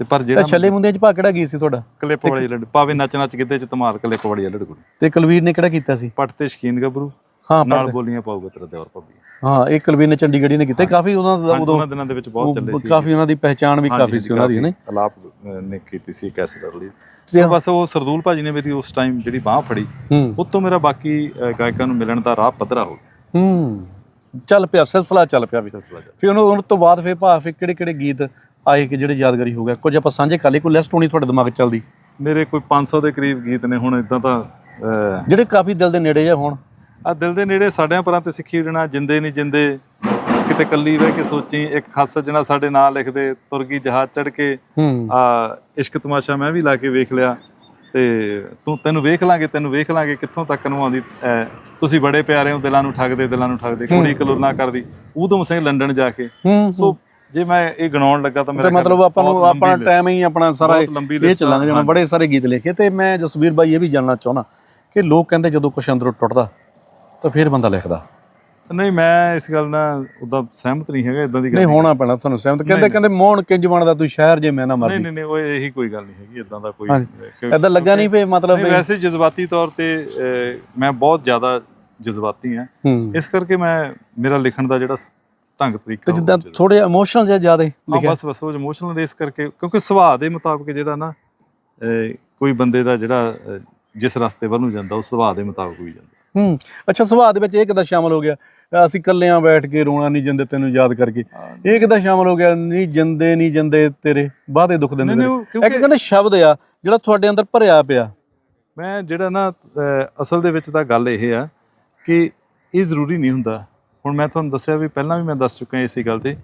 ਤੇ ਪਰ ਜਿਹੜਾ ਛੱਲੇ ਮੁੰਦਿਆਂ ਚ ਭਾ ਕਿਹੜਾ ਗੀਤ ਸੀ ਤੁਹਾਡਾ? ਕਲਿੱਪ ਵਾਲੀ ਲੜ ਪਾਵੇ ਨੱਚ ਨੱਚ ਗਿੱਧੇ 'ਚ ਧਮਾਲ ਕਲਿੱਪ ਵਾਲੀ ਲੜ ਕੁੜੀ ਤੇ ਕੁਲਵੀਰ ਨੇ ਕਿਹੜਾ ਕੀਤਾ ਸੀ? ਪੱਟ ਤੇ ਸ਼ਕੀਨ ਗੱਭਰੂ ਹਾਂ ਨਾਲ। ਬੋਲੀਆਂ ਪਾਊਗਾ ਤੇਰਾ ਦਿਓਰ ਭੱਬੀ ਹਾਂ ਇਹ ਕੁਲਵੀਰ ਨੇ ਚੰਡੀਗੜ੍ਹੀ ਨੇ ਕੀਤਾ। ਕਾਫੀ ਉਹਨਾਂ ਦਾ ਉਦੋਂ ਉਹਨਾਂ ਦਿਨਾਂ ਦੇ ਵਿੱਚ ਬਹੁਤ ਚੱਲੇ ਸੀ। ਕਾਫੀ ਉਹਨਾਂ ਦੀ ਪਹਿਚਾਣ ਵੀ ਕਾਫੀ ਸੀ ਉਹਨਾਂ ਦੀ ਅਲਾਪ ਅਹ, ਨੇ ਕੀਤੀ ਸੀ ਕੈਸਟ ਰਲੀ ਤੇ ਤੇ ਬਸ ਉਹ ਸਰਦੂਲ ਭਾਜੀ ਨੇ ਮੇਰੀ ਉਸ ਟਾਈਮ ਜਿਹੜੀ ਬਾਹ ਫੜੀ ਹੂੰ। ਉਤੋਂ ਮੇਰਾ ਬਾਕੀ ਗਾਇਕਾਂ ਨੂੰ ਮਿਲਣ ਦਾ ਰਾਹ ਪੱਧਰਾ ਹੋ ਗਿਆ। ਹੂੰ। ਚੱਲ ਪਿਆ ਸਿਲਸਿਲਾ ਚੱਲ ਪਿਆ ਵੀ। ਫਿਰ ਉਹਨੂੰ ਉਹਨਾਂ ਤੋਂ ਬਾਅਦ ਫਿਰ ਭਾ ਫਿਰ ਕਿਹੜੇ ਕਿਹੜੇ ਗੀਤ ਆਏ ਕਿ ਜਿਹੜੇ ਯਾਦਗਾਰੀ ਹੋ ਗਿਆ? ਕੁਝ ਆਪਾਂ ਸਾਂਝੇ ਕਰ ਲਈ ਕੋਈ ਲਿਸਟ ਹੋਣੀ ਤੁਹਾਡੇ ਦਿਮਾਗ 'ਚ ਚੱਲਦੀ? ਮੇਰੇ ਕੋਈ 500 ਦੇ ਕਰੀਬ ਗੀਤ ਨੇ ਹੁਣ ਇਦਾਂ ਤਾਂ ਜਿਹੜੇ ਕਾਫੀ ਦਿਲ ਦੇ ਨੇੜੇ ਜਾਂ ਹੋਣ। ਆ ਦਿਲ ਦੇ ਨੇੜੇ ਸਾਡਿਆਂ ਪਰਾਂ ਤੇ ਸਿੱਖੀ ਉਡਣਾ ਜਿੰਦੇ ਨਹੀਂ ਜਿੰਦੇ ਕਿਤੇ ਕੱਲੀ ਬਹਿ ਕੇ ਸੋਚੀ ਇੱਕ ਖਾਸ ਸੱਜਣਾ ਸਾਡੇ ਨਾਂ ਲਿਖਦੇ ਤੁਰ ਗਈ ਜਹਾਜ਼ ਚੜ ਕੇ ਆ ਇਸ਼ਕ ਤਮਾਸ਼ਾ ਮੈਂ ਵੀ ਲਾ ਕੇ ਵੇਖ ਲਿਆ। ਤੇ ਤੂੰ ਤੈਨੂੰ ਵੇਖ ਲਾਂਗੇ ਤੈਨੂੰ ਵੇਖ ਲਾਂਗੇ ਕਿੱਥੋਂ ਤੱਕ ਨੂੰ ਆਉਂਦੀ ਤੁਸੀਂ ਬੜੇ ਪਿਆਰੇ ਹੋ ਦਿਲਾਂ ਨੂੰ ਠੱਗਦੇ ਦਿਲਾਂ ਨੂੰ ਠੱਗਦੇ ਕੁੜੀ ਕਲੋਨਾ ਕਰਦੀ ਊਧਮ ਸਿੰਘ ਲੰਡਨ ਜਾ ਕੇ। ਸੋ ਜੇ ਮੈਂ ਇਹ ਗਣਾਉਣ ਲੱਗਾ ਤਾਂ ਮੇਰਾ ਮਤਲਬ ਆਪਾਂ ਨੂੰ ਆਪਣਾ ਟਾਈਮ ਹੀ ਆਪਣਾ ਸਾਰਾ ਇਹ list ਚ ਲੰਘ ਆ, ਜਾਣਾ। ਬੜੇ ਸਾਰੇ ਗੀਤ ਲਿਖੇ ਤੇ ਮੈਂ ਜਸਵੀਰ ਬਾਈ ਇਹ ਵੀ ਜਾਣਨਾ ਚਾਹੁੰਦਾ ਕਿ ਲੋਕ ਕਹਿੰਦੇ ਜਦੋਂ ਕੁਛ ਅੰਦਰੋਂ ਟੁੱਟਦਾ ਤਾਂ ਫਿਰ ਬੰਦਾ ਲਿਖਦਾ। ਨਹੀਂ ਮੈਂ ਇਸ ਗੱਲ ਨਾਲ ਉਦਾਂ ਸਹਿਮਤ ਨਹੀਂ ਹੈਗਾ ਇਦਾਂ ਦੀ ਗੱਲ ਨਹੀਂ ਹੋਣਾ ਪੈਣਾ ਤੁਹਾਨੂੰ ਸਹਿਮਤ। ਕਹਿੰਦੇ ਨਹੀਂ। ਕਹਿੰਦੇ ਮੋਹਣ ਕਿੰਜ ਬਣਦਾ ਤੂੰ ਸ਼ਹਿਰ ਜੇ ਮੈਂ ਨਾ ਨਹੀਂ ਮਰਦੀ ਨਹੀਂ ਨਹੀਂ ਉਹ ਇਹੀ ਕੋਈ ਗੱਲ ਨਹੀਂ ਹੈਗੀ ਇਦਾਂ ਦਾ ਕੋਈ ਐਦਾਂ ਲੱਗਾ ਨਹੀਂ ਫੇ ਮਤਲਬ ਨਹੀਂ ਵੈਸੇ ਜਜ਼ਬਾਤੀ ਤੌਰ ਤੇ ਮੈਂ ਬਹੁਤ ਜ਼ਿਆਦਾ ਜਜ਼ਬਾਤੀ ਹਾਂ। ਇਸ ਕਰਕੇ ਮੈਂ ਮੇਰਾ ਲਿਖਣ ਦਾ ਜਿਹੜਾ ਢੰਗ ਤਰੀਕਾ ਤੇ ਜਿੱਦਾਂ। ਥੋੜੇ ਇਮੋਸ਼ਨਲ ਜਿਹਾ ਜ਼ਿਆਦਾ ਲਿਖਿਆ। ਬਸ ਬਸ ਉਹ ਇਮੋਸ਼ਨਲ ਰੇਸ ਕਰਕੇ ਕਿਉਂਕਿ ਸੁਭਾਅ ਦੇ ਮੁਤਾਬਕ ਜਿਹੜਾ ਨਾ ਕੋਈ ਬੰਦੇ ਦਾ ਜਿਹੜਾ ਜਿਸ ਰਸਤੇ ਵੱਲ ਨੂੰ ਜਾਂਦਾ ਉਹ ਸੁਭਾਅ ਦੇ ਮੁਤਾਬਕ ਵੀ ਜਾਂਦਾ। ਹੂੰ। ਅੱਛਾ ਸੁਭਾਅ ਦੇ ਵਿੱਚ ਇਹ ਕਿੱਦਾਂ ਸ਼ਾਮਲ ਹੋ ਗਿਆ? ਅਸੀਂ ਇਕੱਲਿਆਂ ਬੈਠ ਕੇ ਰੋਣਾ ਨਹੀਂ ਜਿੰਦੇ ਤੈਨੂੰ ਯਾਦ ਕਰਕੇ। ਇਹ ਕਿੱਦਾਂ ਸ਼ਾਮਲ ਹੋ ਗਿਆ? ਨਹੀਂ ਜਿੰਦੇ ਨਹੀਂ ਜਿੰਦੇ ਤੇਰੇ। ਬਾਦੇ ਦੁੱਖ ਦੇ ਨਹੀਂ ਨੇ ਨਹੀਂ ਉਹ ਇੱਕ ਕਹਿੰਦੇ ਸ਼ਬਦ ਆ ਜਿਹੜਾ ਤੁਹਾਡੇ ਅੰਦਰ ਭਰਿਆ ਪਿਆ। ਮੈਂ ਜਿਹੜਾ ਨਾ ਅਸਲ ਦੇ ਵਿੱਚ ਤਾਂ ਗੱਲ ਇਹ ਆ ਕਿ ਇਹ ਜ਼ਰੂਰੀ ਨਹੀਂ ਹੁੰਦਾ। ਹੁਣ ਮੈਂ ਤੁਹਾਨੂੰ ਦੱਸਿਆ ਵੀ ਪਹਿਲਾਂ ਵੀ ਮੈਂ ਦੱਸ ਚੁੱਕਾ ਇਸੇ ਗੱਲ ਤੇ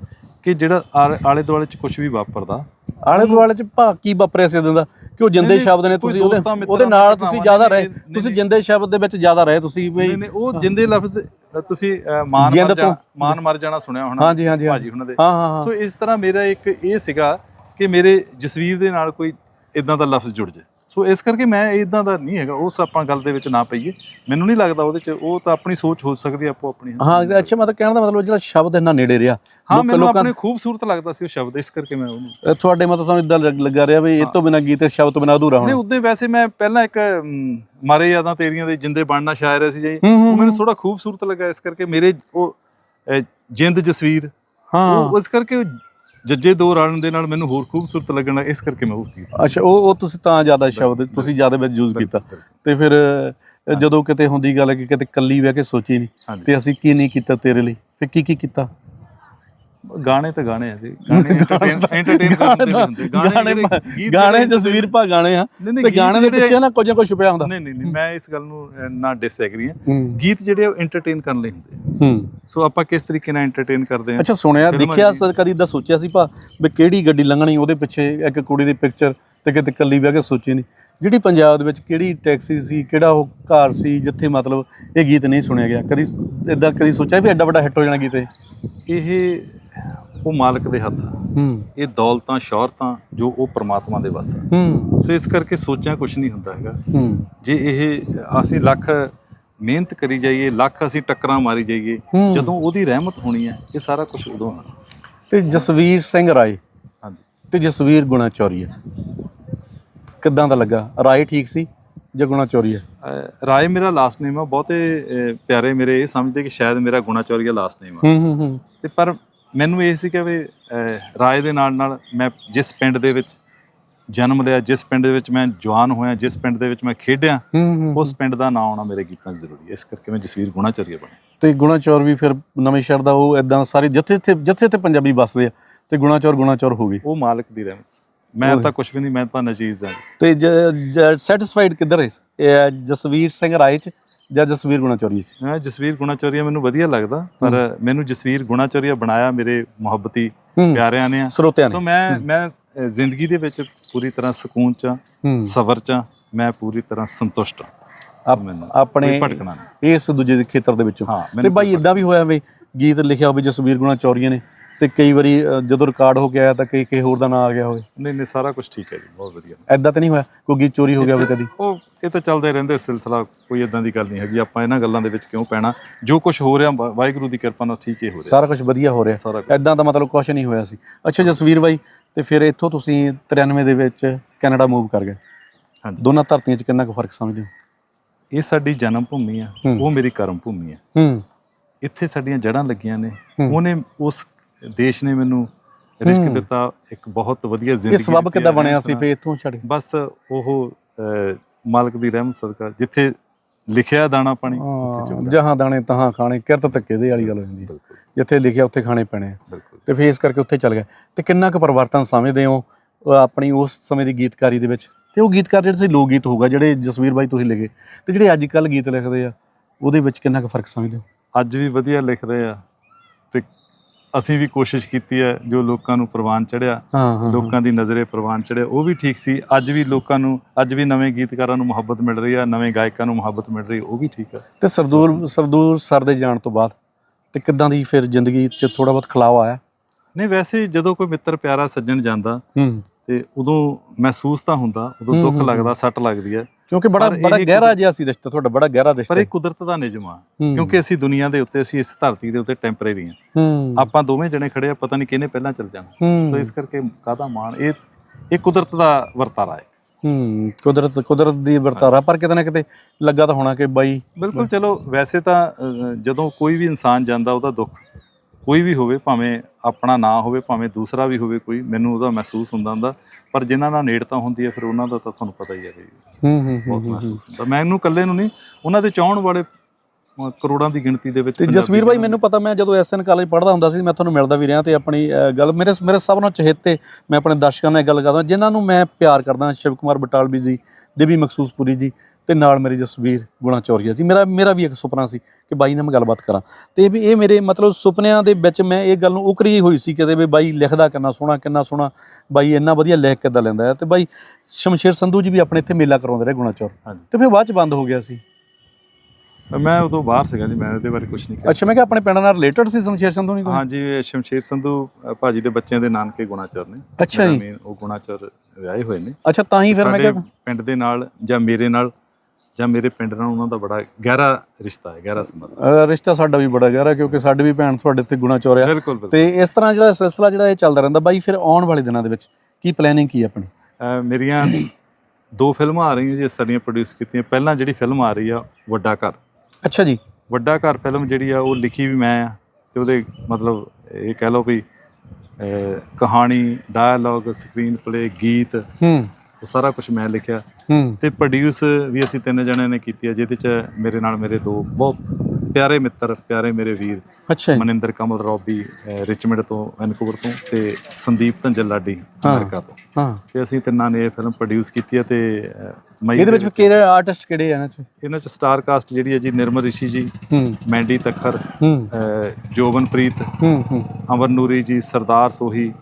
ਕਿ ਜਿਹੜਾ ਆਲੇ- ਆਲੇ ਦੁਆਲੇ ਚ ਕੁਝ ਵੀ ਵਾਪਰਦਾ ਆਲੇ ਦੁਆਲੇ ਚ ਭਾ ਕੀ ਵਾਪਰਿਆ ਸੀ ਉਦੋਂ ਦਾ? ਕਿ ਉਹ ਜਿੰਦੇ ਸ਼ਬਦ ਨੇ ਤੁਸੀਂ ਉਹਦੇ ਉਹਦੇ ਨਾਲ ਤੁਸੀਂ ਜ਼ਿਆਦਾ ਰਹੇ। ਤੁਸੀਂ। ਜਿੰਦੇ ਸ਼ਬਦ ਦੇ ਵਿੱਚ ਜ਼ਿਆਦਾ ਰਹੇ ਤੁਸੀਂ ਵੀ ਨਹੀਂ ਨਹੀਂ ਉਹ ਜਿੰਦੇ ਲਫ਼ਜ਼ ਤੁਸੀਂ ਮਾਨ ਮਰ ਜਾ ਮਾਨ ਮਰ ਜਾਣਾ ਸੁਣਿਆ ਹੋਣਾ ਹਾਂਜੀ ਹਾਂਜੀ ਭਾਜੀ ਉਹਨਾਂ ਦੇ। ਹਾਂ ਹਾਂ ਹਾਂ। ਸੋ ਇਸ ਤਰ੍ਹਾਂ ਮੇਰਾ ਇੱਕ ਇਹ ਸੀਗਾ ਕਿ ਮੇਰੇ ਜਸਵੀਰ ਦੇ ਨਾਲ ਕੋਈ ਇਦਾਂ ਦਾ ਲਫ਼ਜ਼ ਜੁੜ ਜਾਏ। ਸੋ ਇਸ ਕਰਕੇ ਮੈਂ ਇਦਾਂ ਦਾ ਨਹੀਂ ਹੈਗਾ ਉਸ ਆਪਾਂ ਗੱਲ ਦੇ ਵਿੱਚ ਨਾ ਪਈਏ। ਮੈਨੂੰ ਨਹੀਂ ਲੱਗਦਾ ਉਹਦੇ ਚ ਉਹ ਤਾਂ ਆਪਣੀ ਸੋਚ ਹੋ ਸਕਦੀ ਆਪੋ ਆਪਣੀ ਹਾਂ ਅੱਛਾ ਮਤਲਬ ਕਹਿਣ ਦਾ ਮਤਲਬ ਜਿਹੜਾ ਸ਼ਬਦ ਇੰਨਾ ਨੇੜੇ ਰਿਹਾ ਹਾਂ ਮੈਨੂੰ ਆਪਣੇ ਖੂਬਸੂਰਤ ਲੱਗਦਾ ਸੀ ਉਹ ਸ਼ਬਦ ਇਸ ਕਰਕੇ ਮੈਂ ਉਹਨੂੰ ਤੁਹਾਡੇ ਮਤਲਬ ਤੁਹਾਨੂੰ ਇਦਾਂ ਲੱਗਾ ਰਿਹਾ ਵੀ ਇਹ ਤੋਂ ਬਿਨਾਂ ਗੀਤ ਸ਼ਬਦ ਤੋਂ ਬਿਨਾਂ ਅਧੂਰਾ ਨਹੀਂ ਹੋਣਾ ਉਦੋਂ ਵੈਸੇ ਮੈਂ ਪਹਿਲਾਂ ਇੱਕ ਮਾਰੇ ਯਾਦਾਂ ਤੇਰੀਆਂ ਦੇ ਜਿੰਦੇ ਬਣਨਾ ਸ਼ਾਇਰ ਸੀ ਜੀ। ਉਹ ਮੈਨੂੰ ਥੋੜਾ ਖੂਬਸੂਰਤ ਲੱਗਾ ਇਸ ਕਰਕੇ ਮੇਰੇ ਉਹ ਜਿੰਦ ਜਸਵੀਰ। ਹਾਂ। ਉਹ ਇਸ ਕਰਕੇ ਜੱਜੇ ਦੋ ਰਲਣ ਦੇ ਨਾਲ ਮੈਨੂੰ ਹੋਰ ਖੂਬਸੂਰਤ ਲੱਗਣ ਲੱਗਾ ਇਸ ਕਰਕੇ ਮੈਂ ਉਹ ਕੀਤਾ। ਅੱਛਾ ਉਹ ਉਹ ਤੁਸੀਂ ਤਾਂ ਜ਼ਿਆਦਾ ਸ਼ਬਦ ਤੁਸੀਂ ਜ਼ਿਆਦਾ ਵਿੱਚ ਯੂਜ਼ ਕੀਤਾ। ਤੇ ਫਿਰ ਜਦੋਂ ਕਿਤੇ ਹੁੰਦੀ ਗੱਲ ਕਿ ਕਿਤੇ ਕੱਲੀ ਬਹਿ ਕੇ ਸੋਚੀ ਨਹੀਂ ਤੇ ਅਸੀਂ ਕੀ ਨਹੀਂ ਕੀਤਾ ਤੇਰੇ ਲਈ? ਫਿਰ ਕੀ ਕੀ ਕੀਤਾ? ਗਾਣੇ ਤਾਂ ਗਾਣੇ ਆ ਜੀ। ਗਾਣੇ ਐਂਟਰਟੇਨ ਐਂਟਰਟੇਨ ਕਰਨ ਦੇ ਹੁੰਦੇ। ਗਾਣੇ ਗਾਣੇ ਜਸਵੀਰ ਭਾ ਗਾਣੇ ਆ। ਤੇ ਗਾਣੇ ਦੇ ਪਿੱਛੇ ਨਾ ਕੁਝ ਨਾ ਕੁਝ ਛੁਪਿਆ ਹੁੰਦਾ। ਨਹੀਂ ਨਹੀਂ ਨਹੀਂ ਮੈਂ ਇਸ ਗੱਲ ਨੂੰ ਨਾ ਡਿਸਐਗਰੀ ਹਾਂ। ਗੀਤ ਜਿਹੜੇ ਉਹ ਐਂਟਰਟੇਨ ਕਰਨ ਲਈ ਹੁੰਦੇ ਆ। ਹੂੰ। ਸੋ ਆਪਾਂ ਕਿਸ ਤਰੀਕੇ ਨਾਲ ਐਂਟਰਟੇਨ ਕਰਦੇ ਹਾਂ? ਅੱਛਾ ਸੁਣਿਆ ਦੇਖਿਆ ਦੀ- ਕਦੀ ਇਦਾਂ ਸੋਚਿਆ ਸੀ ਭਾ ਵੀ ਕਿਹੜੀ ਗੱਡੀ ਲੰਘਣੀ ਉਹਦੇ ਪਿੱਛੇ ਇੱਕ ਕੁੜੀ ਦੀ ਪਿਕਚਰ ਤੇ ਕਿਤੇ ਕੱਲੀ ਬਹਿ ਕੇ ਸੋਚੀ ਨਹੀਂ। ਜਿਹੜੀ ਪੰਜਾਬ ਦੇ ਵਿੱਚ ਕਿਹੜੀ ਟੈਕਸੀ ਸੀ ਕਿਹੜਾ ਉਹ ਕਾਰ ਸੀ ਜਿੱਥੇ ਮਤਲਬ ਇਹ ਗੀਤ ਨਹੀਂ ਸੁਣਿਆ ਗਿਆ। ਕਦੀ ਇਦਾਂ ਕਦੀ ਸੋਚਿਆ ਵੀ ਐਡਾ ਵੱਡਾ ਹਿੱਟ ਹੋ ਜਾਣਾ ਗੀਤ ਇਹ ਉਹ ਮਾਲਕ ਦੇ ਹੱਥ ਆ। ਹੂੰ। ਇਹ ਦੌਲਤਾਂ ਸ਼ੌਹਰਤਾਂ ਜੋ ਉਹ ਪ੍ਰਮਾਤਮਾ ਦੇ ਵੱਸ ਆ। ਹੂੰ। ਸੋ ਇਸ ਕਰਕੇ ਸੋਚਿਆ ਕੁਝ ਨਹੀਂ ਹੁੰਦਾ ਹੈਗਾ। ਹੂੰ। ਜੇ ਇਹ ਅਸੀਂ ਲੱਖ ਮਿਹਨਤ ਕਰੀ ਜਾਈਏ ਲੱਖ ਅਸੀਂ ਟੱਕਰਾਂ ਮਾਰੀ ਜਾਈਏ ਹੂੰ। ਜਦੋਂ ਉਹਦੀ ਰਹਿਮਤ ਹੋਣੀ ਹੈ ਇਹ ਸਾਰਾ ਕੁਝ ਉਦੋਂ ਹੋਣਾ ਤੇ ਜਸਵੀਰ ਸਿੰਘ ਰਾਏ। ਹਾਂਜੀ। ਤੇ ਜਸਵੀਰ ਗੁਣਾ ਚੌਰੀਆ। ਕਿੱਦਾਂ ਦਾ ਲੱਗਾ? ਰਾਏ ਠੀਕ ਸੀ ਜਾਂ ਗੁਣਾ ਚੌਰੀਆ? ਅਹ ਰਾਏ ਮੇਰਾ ਲਾਸਟ ਨੇਮ ਆ। ਬਹੁਤੇ ਅਹ, ਪਿਆਰੇ ਮੇਰੇ ਇਹ ਸਮਝਦੇ ਕਿ ਸ਼ਾਇਦ ਮੇਰਾ ਗੁਣਾ ਚੌਰੀਆ ਲਾਸਟ ਨੇਮ ਆ। ਹੂੰ ਹੂੰ ਹੂੰ। ਤੇ ਪਰ ਮੈਨੂੰ ਇਹ ਸੀ ਕਿ ਵੀ ਰਾਏ ਦੇ ਨਾਲ ਨਾਲ ਮੈਂ ਜਿਸ ਪਿੰਡ ਦੇ ਵਿੱਚ ਜਨਮ ਲਿਆ ਜਿਸ ਪਿੰਡ ਦੇ ਵਿੱਚ ਮੈਂ ਜਵਾਨ ਹੋਇਆ ਜਿਸ ਪਿੰਡ ਦੇ ਵਿੱਚ ਮੈਂ ਖੇਡਿਆ ਉਸ ਪਿੰਡ ਦਾ ਨਾਂ ਆਉਣਾ ਮੇਰੇ ਗੀਤਾਂ 'ਚ ਜ਼ਰੂਰੀ ਹੈ। ਇਸ ਕਰਕੇ ਮੈਂ ਜਸਵੀਰ ਗੁਣਾ ਚੌਰੀਆ ਬਣਿਆ। ਤੇ ਗੁਣਾ ਚੌਰ ਵੀ ਫਿਰ ਨਵੇਂ ਸ਼ਹਿਰ ਦਾ ਉਹ ਇਦਾਂ ਸਾਰੇ ਜਿੱਥੇ ਜਿੱਥੇ ਜਿੱਥੇ ਜਿੱਥੇ ਪੰਜਾਬੀ ਵੱਸਦੇ ਆ ਤੇ ਗੁਣਾ ਚੌਰ ਗੁਣਾ ਚੌਰ ਹੋ ਗਈ। ਉਹ ਮਾਲਕ ਦੀ ਰਹਿਮਤ। ਮੈਂ ਤਾਂ ਕੁਝ ਵੀ ਨਹੀਂ ਮੈਂ ਤਾਂ ਨਚੀਜ਼ ਹਾਂ ਤੇ ਸੈਟੀਸਫਾਈਡ ਕਿੱਧਰ ਹੈ ਜਸਵੀਰ ਸਿੰਘ ਰਾਏ ਚ ਜਾਂ ਜਸਵੀਰ ਗੁਣਾ ਚੌਰੀ ਚ ਮੈਂ ਜਸਵੀਰ ਗੁਣਾ ਚੌਰੀਆ ਮੈਨੂੰ ਵਧੀਆ ਲੱਗਦਾ ਪਰ ਮੈਨੂੰ ਜਸਵੀਰ ਗੁਣਾ ਚੌਰੀਆ ਬਣਾਇਆ ਮੇਰੇ ਮੁਹੱਬਤੀ ਹੂੰ। ਪਿਆਰਿਆਂ ਨੇ। ਸੋ ਮੈਂ ਮੈਂ ਜ਼ਿੰਦਗੀ ਦੇ ਵਿੱਚ ਪੂਰੀ ਤਰ੍ਹਾਂ ਸਕੂਨ ਚ ਹੂੰ। ਸਬਰ ਚ ਮੈਂ ਪੂਰੀ ਤਰ੍ਹਾਂ ਸੰਤੁਸ਼ਟ ਹਾਂ ਆਪਣੇ ਇਸ ਦੂਜੇ ਖੇਤਰ ਦੇ ਵਿੱਚੋਂ। ਹਾਂ ਤੇ ਬਾਈ ਇਦਾਂ ਵੀ ਹੋਇਆ ਵੀ ਗੀਤ ਲਿਖਿਆ ਹੋਵੇ ਜਸਵੀਰ ਗੁਣਾ ਚੌਰੀਆਂ ਨੇ ਤੇ ਕਈ ਵਾਰੀ ਜਦੋਂ ਰਿਕਾਰਡ ਹੋ ਗਿਆ ਤਾਂ ਕਈ ਕਈ ਹੋਰ ਦਾ ਨਾਂ ਆ ਗਿਆ ਹੋਵੇ। ਨਹੀਂ ਨਹੀਂ ਸਾਰਾ ਕੁਝ ਠੀਕ ਹੈ ਜੀ ਬਹੁਤ ਵਧੀਆ। ਐਦਾਂ ਤਾਂ ਨਹੀਂ ਹੋਇਆ? ਕੋਈ ਗੀਤ ਚੋਰੀ ਹੋ ਗਿਆ ਹੋਵੇ ਕਦੀ? ਉਹ ਇਹ ਤਾਂ ਚੱਲਦੇ ਰਹਿੰਦੇ ਸਿਲਸਿਲਾ ਕੋਈ ਇਦਾਂ ਦੀ ਗੱਲ ਨਹੀਂ ਹੈਗੀ। ਆਪਾਂ ਇਹਨਾਂ ਗੱਲਾਂ ਦੇ ਵਿੱਚ ਕਿਉਂ ਪੈਣਾ? ਜੋ ਕੁਝ ਹੋ ਰਿਹਾ ਵਾਹਿਗੁਰੂ ਦੀ ਕਿਰਪਾ ਨਾਲ ਠੀਕ ਹੀ ਹੋ ਰਿਹਾ। ਸਾਰਾ ਕੁਝ ਵਧੀਆ ਹੋ ਰਿਹਾ। ਐਦਾਂ ਤਾਂ ਮਤਲਬ ਕੁਝ ਨਹੀਂ ਹੋਇਆ ਸੀ। ਅੱਛਾ ਜਸਵੀਰ ਬਾਈ ਤੇ ਫਿਰ ਇੱਥੋਂ ਤੁਸੀਂ 93 ਦੇ ਵਿੱਚ ਕੈਨੇਡਾ ਮੂਵ ਕਰ ਗਏ। ਹਾਂਜੀ। ਦੋਨਾਂ ਧਰਤੀਆਂ 'ਚ ਕਿੰਨਾ ਕੁ ਫ਼ਰਕ ਸਮਝਦੇ ਹੋ? ਇਹ ਸਾਡੀ ਜਨਮ ਭੂਮੀ ਆ। ਉਹ ਮੇਰੀ ਕਰਮ ਭੂਮੀ ਆ। ਹੂੰ। ਇੱਥੇ ਸਾਡੀਆਂ ਜੜ੍ਹਾਂ ਲੱਗੀਆਂ ਨੇ। ਉਹਨੇ ਉਸ ਦੇਸ਼ ਨੇ ਮੈਨੂੰ ਰਿਸ਼ਕ। ਦਿੱਤਾ ਇੱਕ ਬਹੁਤ ਵਧੀਆ ਇਹ ਜ਼ਿੰਦਗੀ ਸਬਬ ਦਿੱਤੀ ਕਿੱਦਾਂ ਬਣਿਆ ਸੀ? ਰਹਿਣ ਫੇ ਇੱਥੋਂ ਕੇ? ਬਸ ਉਹ ਮਾਲਕ ਦੀ ਰਹਿਮਤ ਸਦਕਾ ਜਿੱਥੇ ਲਿਖਿਆ ਦਾਣਾ ਪਾਣੀ ਜਹਾਂ ਦਾਣੇ ਤਹਾਂ ਖਾਣੇ ਕਿਰਤ ਧੱਕੇ ਦੇ ਵਾਲੀ ਗੱਲ ਹੋ ਜਾਂਦੀ ਜਿੱਥੇ ਲਿਖਿਆ ਉੱਥੇ ਖਾਣੇ ਪੈਣੇ ਤੇ ਫੇਸ ਕਰਕੇ ਉੱਥੇ ਚੱਲ ਗਏ। ਤੇ ਕਿੰਨਾ ਕੁ ਪਰਿਵਰਤਨ ਸਮਝਦੇ ਹੋ ਆਪਣੀ ਉਸ ਸਮੇਂ ਦੀ ਗੀਤਕਾਰੀ ਦੇ ਵਿੱਚ? ਤੇ ਉਹ ਗੀਤਕਾਰ ਜਿਹੜੇ ਸੀ ਲੋਕ ਗੀਤ ਹੋਊਗਾ ਜਿਹੜੇ ਜਸਵੀਰ ਬਾਈ ਤੁਸੀਂ ਲਿਖੇ ਤੇ ਜਿਹੜੇ ਅੱਜ ਕੱਲ ਗੀਤ ਲਿਖਦੇ ਆ ਉਹਦੇ ਵਿੱਚ ਕਿੰਨਾ ਕੁ ਫ਼ਰਕ ਸਮਝਦੇ ਹੋ? ਅੱਜ ਵੀ ਵਧੀਆ ਲਿਖ ਰਹੇ ਆ ਤੇ ਅਸੀਂ ਵੀ ਕੋਸ਼ਿਸ਼ ਕੀਤੀ ਹੈ ਜੋ ਲੋਕਾਂ ਨੂੰ ਪ੍ਰਵਾਨ ਚੜਿਆ ਹਾਂ ਹਾਂ ਲੋਕਾਂ ਦੀ ਨਜ਼ਰੇ ਪ੍ਰਵਾਨ ਚੜਿਆ ਉਹ ਵੀ ਠੀਕ ਸੀ। ਅੱਜ ਵੀ ਲੋਕਾਂ ਨੂੰ ਅੱਜ ਵੀ ਨਵੇਂ ਗੀਤਕਾਰਾਂ ਨੂੰ ਮੁਹੱਬਤ ਮਿਲ ਰਹੀ ਆ ਨਵੇਂ ਗਾਇਕਾਂ ਨੂੰ ਮੁਹੱਬਤ ਮਿਲ ਰਹੀ ਉਹ ਵੀ ਠੀਕ ਆ ਤੇ ਸਰਦੂਲ ਸਰਦੂਲ ਸਰ ਦੇ ਜਾਣ ਤੋਂ ਬਾਅਦ ਤੇ ਕਿੱਦਾਂ ਦੀ ਫਿਰ ਜ਼ਿੰਦਗੀ 'ਚ ਥੋੜਾ ਬਹੁਤ ਖਲਾਅ ਆਇਆ? ਨਹੀਂ ਵੈਸੇ ਜਦੋਂ ਕੋਈ ਮਿੱਤਰ ਪਿਆਰਾ ਸੱਜਣ ਜਾਂਦਾ ਹੂੰ। ਤੇ ਉਦੋਂ ਮਹਿਸੂਸ ਤਾਂ ਹੁੰਦਾ ਉਦੋਂ ਹੂੰ, ਦੁੱਖ ਹੂੰ, ਲੱਗਦਾ ਸੱਟ ਲੱਗਦੀ ਹੈ। ਕਿਉਂਕਿ ਬੜਾ ਬੜਾ ਗਹਿਰਾ ਜਿਹਾ ਸੀ ਰਿਸ਼ਤਾ ਤੁਹਾਡਾ ਬੜਾ ਗਹਿਰਾ ਰਿਸ਼ਤਾ ਪਰ ਇਹ ਕੁਦਰਤ ਦਾ ਨਿਯਮ ਆ। ਕਿਉਂਕਿ ਅਸੀਂ ਦੁਨੀਆ ਦੇ ਉੱਤੇ ਅਸੀਂ ਇਸ ਧਰਤੀ ਦੇ ਉੱਤੇ ਟੈਂਪਰੇਰੀ ਆ ਆਪਾਂ ਦੋਵੇਂ ਜਣੇ ਖੜੇ ਆ ਪਤਾ ਨਹੀਂ ਕਿਹਨੇ ਪਹਿਲਾਂ ਚੱਲ ਜਾਣਾ। ਸੋ ਇਸ ਕਰਕੇ ਕਾਹਦਾ ਮਾਣ? ਇਹ ਇਹ ਕੁਦਰਤ ਦਾ ਵਰਤਾਰਾ ਹੈ। ਹੂੰ ਕੁਦਰਤ ਕੁਦਰਤ ਦੀ ਵਰਤਾਰਾ ਪਰ ਕਿਤੇ ਨਾ ਕਿਤੇ ਲੱਗਾ ਤਾਂ ਹੋਣਾ ਕਿ ਬਾਈ ਬਿਲਕੁਲ ਚਲੋ ਵੈਸੇ ਤਾਂ ਜਦੋਂ ਕੋਈ ਵੀ ਇਨਸਾਨ ਜਾਂਦਾ ਉਹਦਾ ਦੁੱਖ ਕੋਈ ਵੀ ਹੋਵੇ ਭਾਵੇਂ ਆਪਣਾ ਨਾ ਹੋਵੇ ਭਾਵੇਂ ਦੂਸਰਾ ਵੀ ਹੋਵੇ ਕੋਈ ਮੈਨੂੰ ਉਹਦਾ ਮਹਿਸੂਸ ਹੁੰਦਾ ਹੁੰਦਾ। ਪਰ ਜਿਨ੍ਹਾਂ ਨਾਲ ਨੇੜਤਾ ਹੁੰਦੀ ਹੈ ਫਿਰ ਉਹਨਾਂ ਦਾ ਤਾਂ ਤੁਹਾਨੂੰ ਪਤਾ ਹੀ ਹੈ ਹੂੰ ਹੂੰ ਬਹੁਤ ਮਹਿਸੂਸ ਹੁੰਦਾ। ਮੈਨੂੰ ਇਕੱਲੇ ਨੂੰ ਨਹੀਂ ਉਹਨਾਂ ਦੇ ਚਾਹਣ ਵਾਲੇ ਕਰੋੜਾਂ ਦੀ ਗਿਣਤੀ ਦੇ ਵਿੱਚ ਤੇ ਜਸਵੀਰ ਭਾਈ ਮੈਨੂੰ ਪਤਾ ਮੈਂ ਜਦੋਂ ਐਸਐਨ ਕਾਲਜ ਪੜ੍ਹਦਾ ਹੁੰਦਾ ਸੀ ਮੈਂ ਤੁਹਾਨੂੰ ਮਿਲਦਾ ਵੀ ਰਿਹਾ ਤੇ ਆਪਣੀ ਗੱਲ ਮੇਰੇ ਮੇਰੇ ਸਭ ਨਾਲੋਂ ਚਹੇਤੇ ਮੈਂ ਆਪਣੇ ਦਰਸ਼ਕਾਂ ਨਾਲ ਗੱਲ ਕਰਦਾ ਜਿਨ੍ਹਾਂ ਨੂੰ ਮੈਂ ਪਿਆਰ ਕਰਦਾ ਸ਼ਿਵ ਕੁਮਾਰ ਬਟਾਲਵੀ ਜੀ ਦੇਵੀ ਮਖਸੂਸਪੁਰੀ ਜੀ ਤੇ ਨਾਲ ਮੇਰੀ ਜਸਵੀਰ ਗੁਣਾ ਚੌਰੀਆ ਜੀ ਮੇਰਾ ਮੇਰਾ ਵੀ ਇੱਕ ਸੁਪਨਾ ਸੀ ਕਿ ਬਾਈ ਨਾਲ ਮੈਂ ਗੱਲਬਾਤ ਕਰਾਂ। ਤੇ ਵੀ ਇਹ ਮੇਰੇ ਮਤਲਬ ਸੁਪਨਿਆਂ ਦੇ ਵਿੱਚ ਮੈਂ ਇਹ ਗੱਲ ਨੂੰ ਉਕਰੀ ਹੋਈ ਸੀ ਕਿਤੇ ਵੀ ਬਾਈ ਲਿਖਦਾ ਕਿੰਨਾ ਸੋਹਣਾ ਕਿੰਨਾ ਸੋਹਣਾ ਬਾਈ ਇੰਨਾ ਵਧੀਆ ਲਿਖ ਕਿੱਦਾਂ ਲੈਂਦਾ ਹੈ। ਤੇ ਬਾਈ ਸ਼ਮਸ਼ੇਰ ਸੰਧੂ ਜੀ ਵੀ ਆਪਣੇ ਇੱਥੇ ਮੇਲਾ ਕਰਾਉਂਦੇ ਰਹੇ ਗੁਣਾ ਚੌਰ। ਤੇ ਫਿਰ ਬਾਅਦ ਚ ਬੰਦ ਹੋ ਗਿਆ ਸੀ। ਮੈਂ ਉਦੋਂ ਬਾਹਰ ਸੀਗਾ ਜੀ ਮੈਂ ਇਹਦੇ ਬਾਰੇ ਕੁਝ ਨਹੀਂ ਅੱਛਾ ਮੈਂ ਕਿਹਾ ਆਪਣੇ ਪਿੰਡ ਨਾਲ ਰਿਲੇਟਡ ਸੀ ਸ਼ਮਸ਼ੇਰ ਸੰਧੂ ਨਹੀਂ ਹਾਂਜੀ ਸ਼ਮਸ਼ੇਰ ਸੰਧੂ ਭਾਜੀ ਦੇ ਬੱਚਿਆਂ ਦੇ ਨਾਨਕੇ ਗੁਣਾਚਰ ਨੇ। ਅੱਛਾ ਜੀ। ਉਹ ਗੁਣਾਚਰ ਵਿਆਹੇ ਹੋਏ ਨੇ। ਅੱਛਾ ਤਾਂ ਹੀ ਫਿਰ ਮੈਂ ਕਿਹਾ ਪਿੰਡ ਦੇ ਨਾਲ ਜਾਂ ਮੇਰੇ ਨਾਲ ਜਾਂ ਮੇਰੇ ਪਿੰਡ ਨਾਲ ਉਹਨਾਂ ਦਾ ਬੜਾ ਗਹਿਰਾ ਰਿਸ਼ਤਾ ਹੈ ਗਹਿਰਾ ਸੰਬੰਧ ਰਿਸ਼ਤਾ ਸਾਡਾ ਵੀ ਬੜਾ ਗਹਿਰਾ ਕਿਉਂਕਿ ਸਾਡੀ ਵੀ ਭੈਣ ਤੁਹਾਡੇ ਤੇ ਗੁਣਾ ਚੋਰਿਆ। ਤੇ ਇਸ ਤਰ੍ਹਾਂ ਜਿਹੜਾ ਸਿਲਸਿਲਾ ਜਿਹੜਾ ਇਹ ਚੱਲਦਾ ਰਹਿੰਦਾ ਬਾਈ ਫਿਰ ਆਉਣ ਵਾਲੇ ਦਿਨਾਂ ਦੇ ਵਿੱਚ ਕੀ ਪਲੈਨਿੰਗ ਕੀ ਆਪਣੀ? ਮੇਰੀਆਂ ਦੋ ਫਿਲਮਾਂ ਆ ਰਹੀਆਂ ਜੀ ਸਾਡੀਆਂ ਪ੍ਰੋਡਿਊਸ ਕੀਤੀਆਂ। ਪਹਿਲਾਂ ਜਿਹੜੀ ਫਿਲਮ ਆ ਰਹੀ ਆ ਵੱਡਾ ਘਰ। ਅੱਛਾ ਜੀ। ਵੱਡਾ ਘਰ ਫਿਲਮ ਜਿਹੜੀ ਆ ਉਹ ਲਿਖੀ ਵੀ ਮੈਂ ਆ ਤੇ ਉਹਦੇ ਮਤਲਬ ਇਹ ਕਹਿ ਲਓ ਵੀ ਕਹਾਣੀ ਡਾਇਲੌਗ ਸਕਰੀਨ ਪਲੇ ਗੀਤ। ਹੂੰ। ਉਹ ਸਾਰਾ ਕੁਝ ਮੈਂ ਲਿਖਿਆ। ਹੂੰ। ਤੇ ਪ੍ਰੋਡਿਊਸ ਵੀ ਅਸੀਂ ਤਿੰਨ ਜਣਿਆਂ ਨੇ ਕੀਤੀ ਹੈ ਜਿਹਦੇ ਚ ਮੇਰੇ ਨਾਲ ਮੇਰੇ ਦੋ ਬਹੁਤ ਪਿਆਰੇ ਮਿੱਤਰ ਪਿਆਰੇ ਮੇਰੇ ਵੀਰ ਅੱਛਾ ਮਨਿੰਦਰ ਕਮਲ ਰੌਬੀ ਰਿਚਮੰਡ ਤੋਂ ਵੈਨਕੂਵਰ ਤੋਂ ਤੇ ਸੰਦੀਪ ਧੰਜਲ ਲਾਡੀ। ਅਮਰੀਕਾ ਤੋਂ। ਹਾਂ। ਤੇ ਅਸੀਂ ਤਿੰਨਾਂ ਨੇ ਇਹ ਫਿਲਮ ਪ੍ਰੋਡਿਊਸ ਕੀਤੀ ਹੈ ਤੇ ਮਈ ਇਹਦੇ ਵਿੱਚ ਕਿਹੜੇ ਆਰਟਿਸਟ ਕਿਹੜੇ ਆ ਇਹਨਾਂ ਚ? ਇਹਨਾਂ ਚ ਸਟਾਰ ਕਾਸਟ ਜਿਹੜੀ ਹੈ ਜੀ ਨਿਰਮਲ ਰਿਸ਼ੀ ਜੀ ਹੂੰ। ਮੈਂਡੀ ਤੱਖਰ ਹੂੰ। ਅਮਰ ਨੂਰੀ ਜੀ ਸਰਦਾਰ ਸੋਹੀ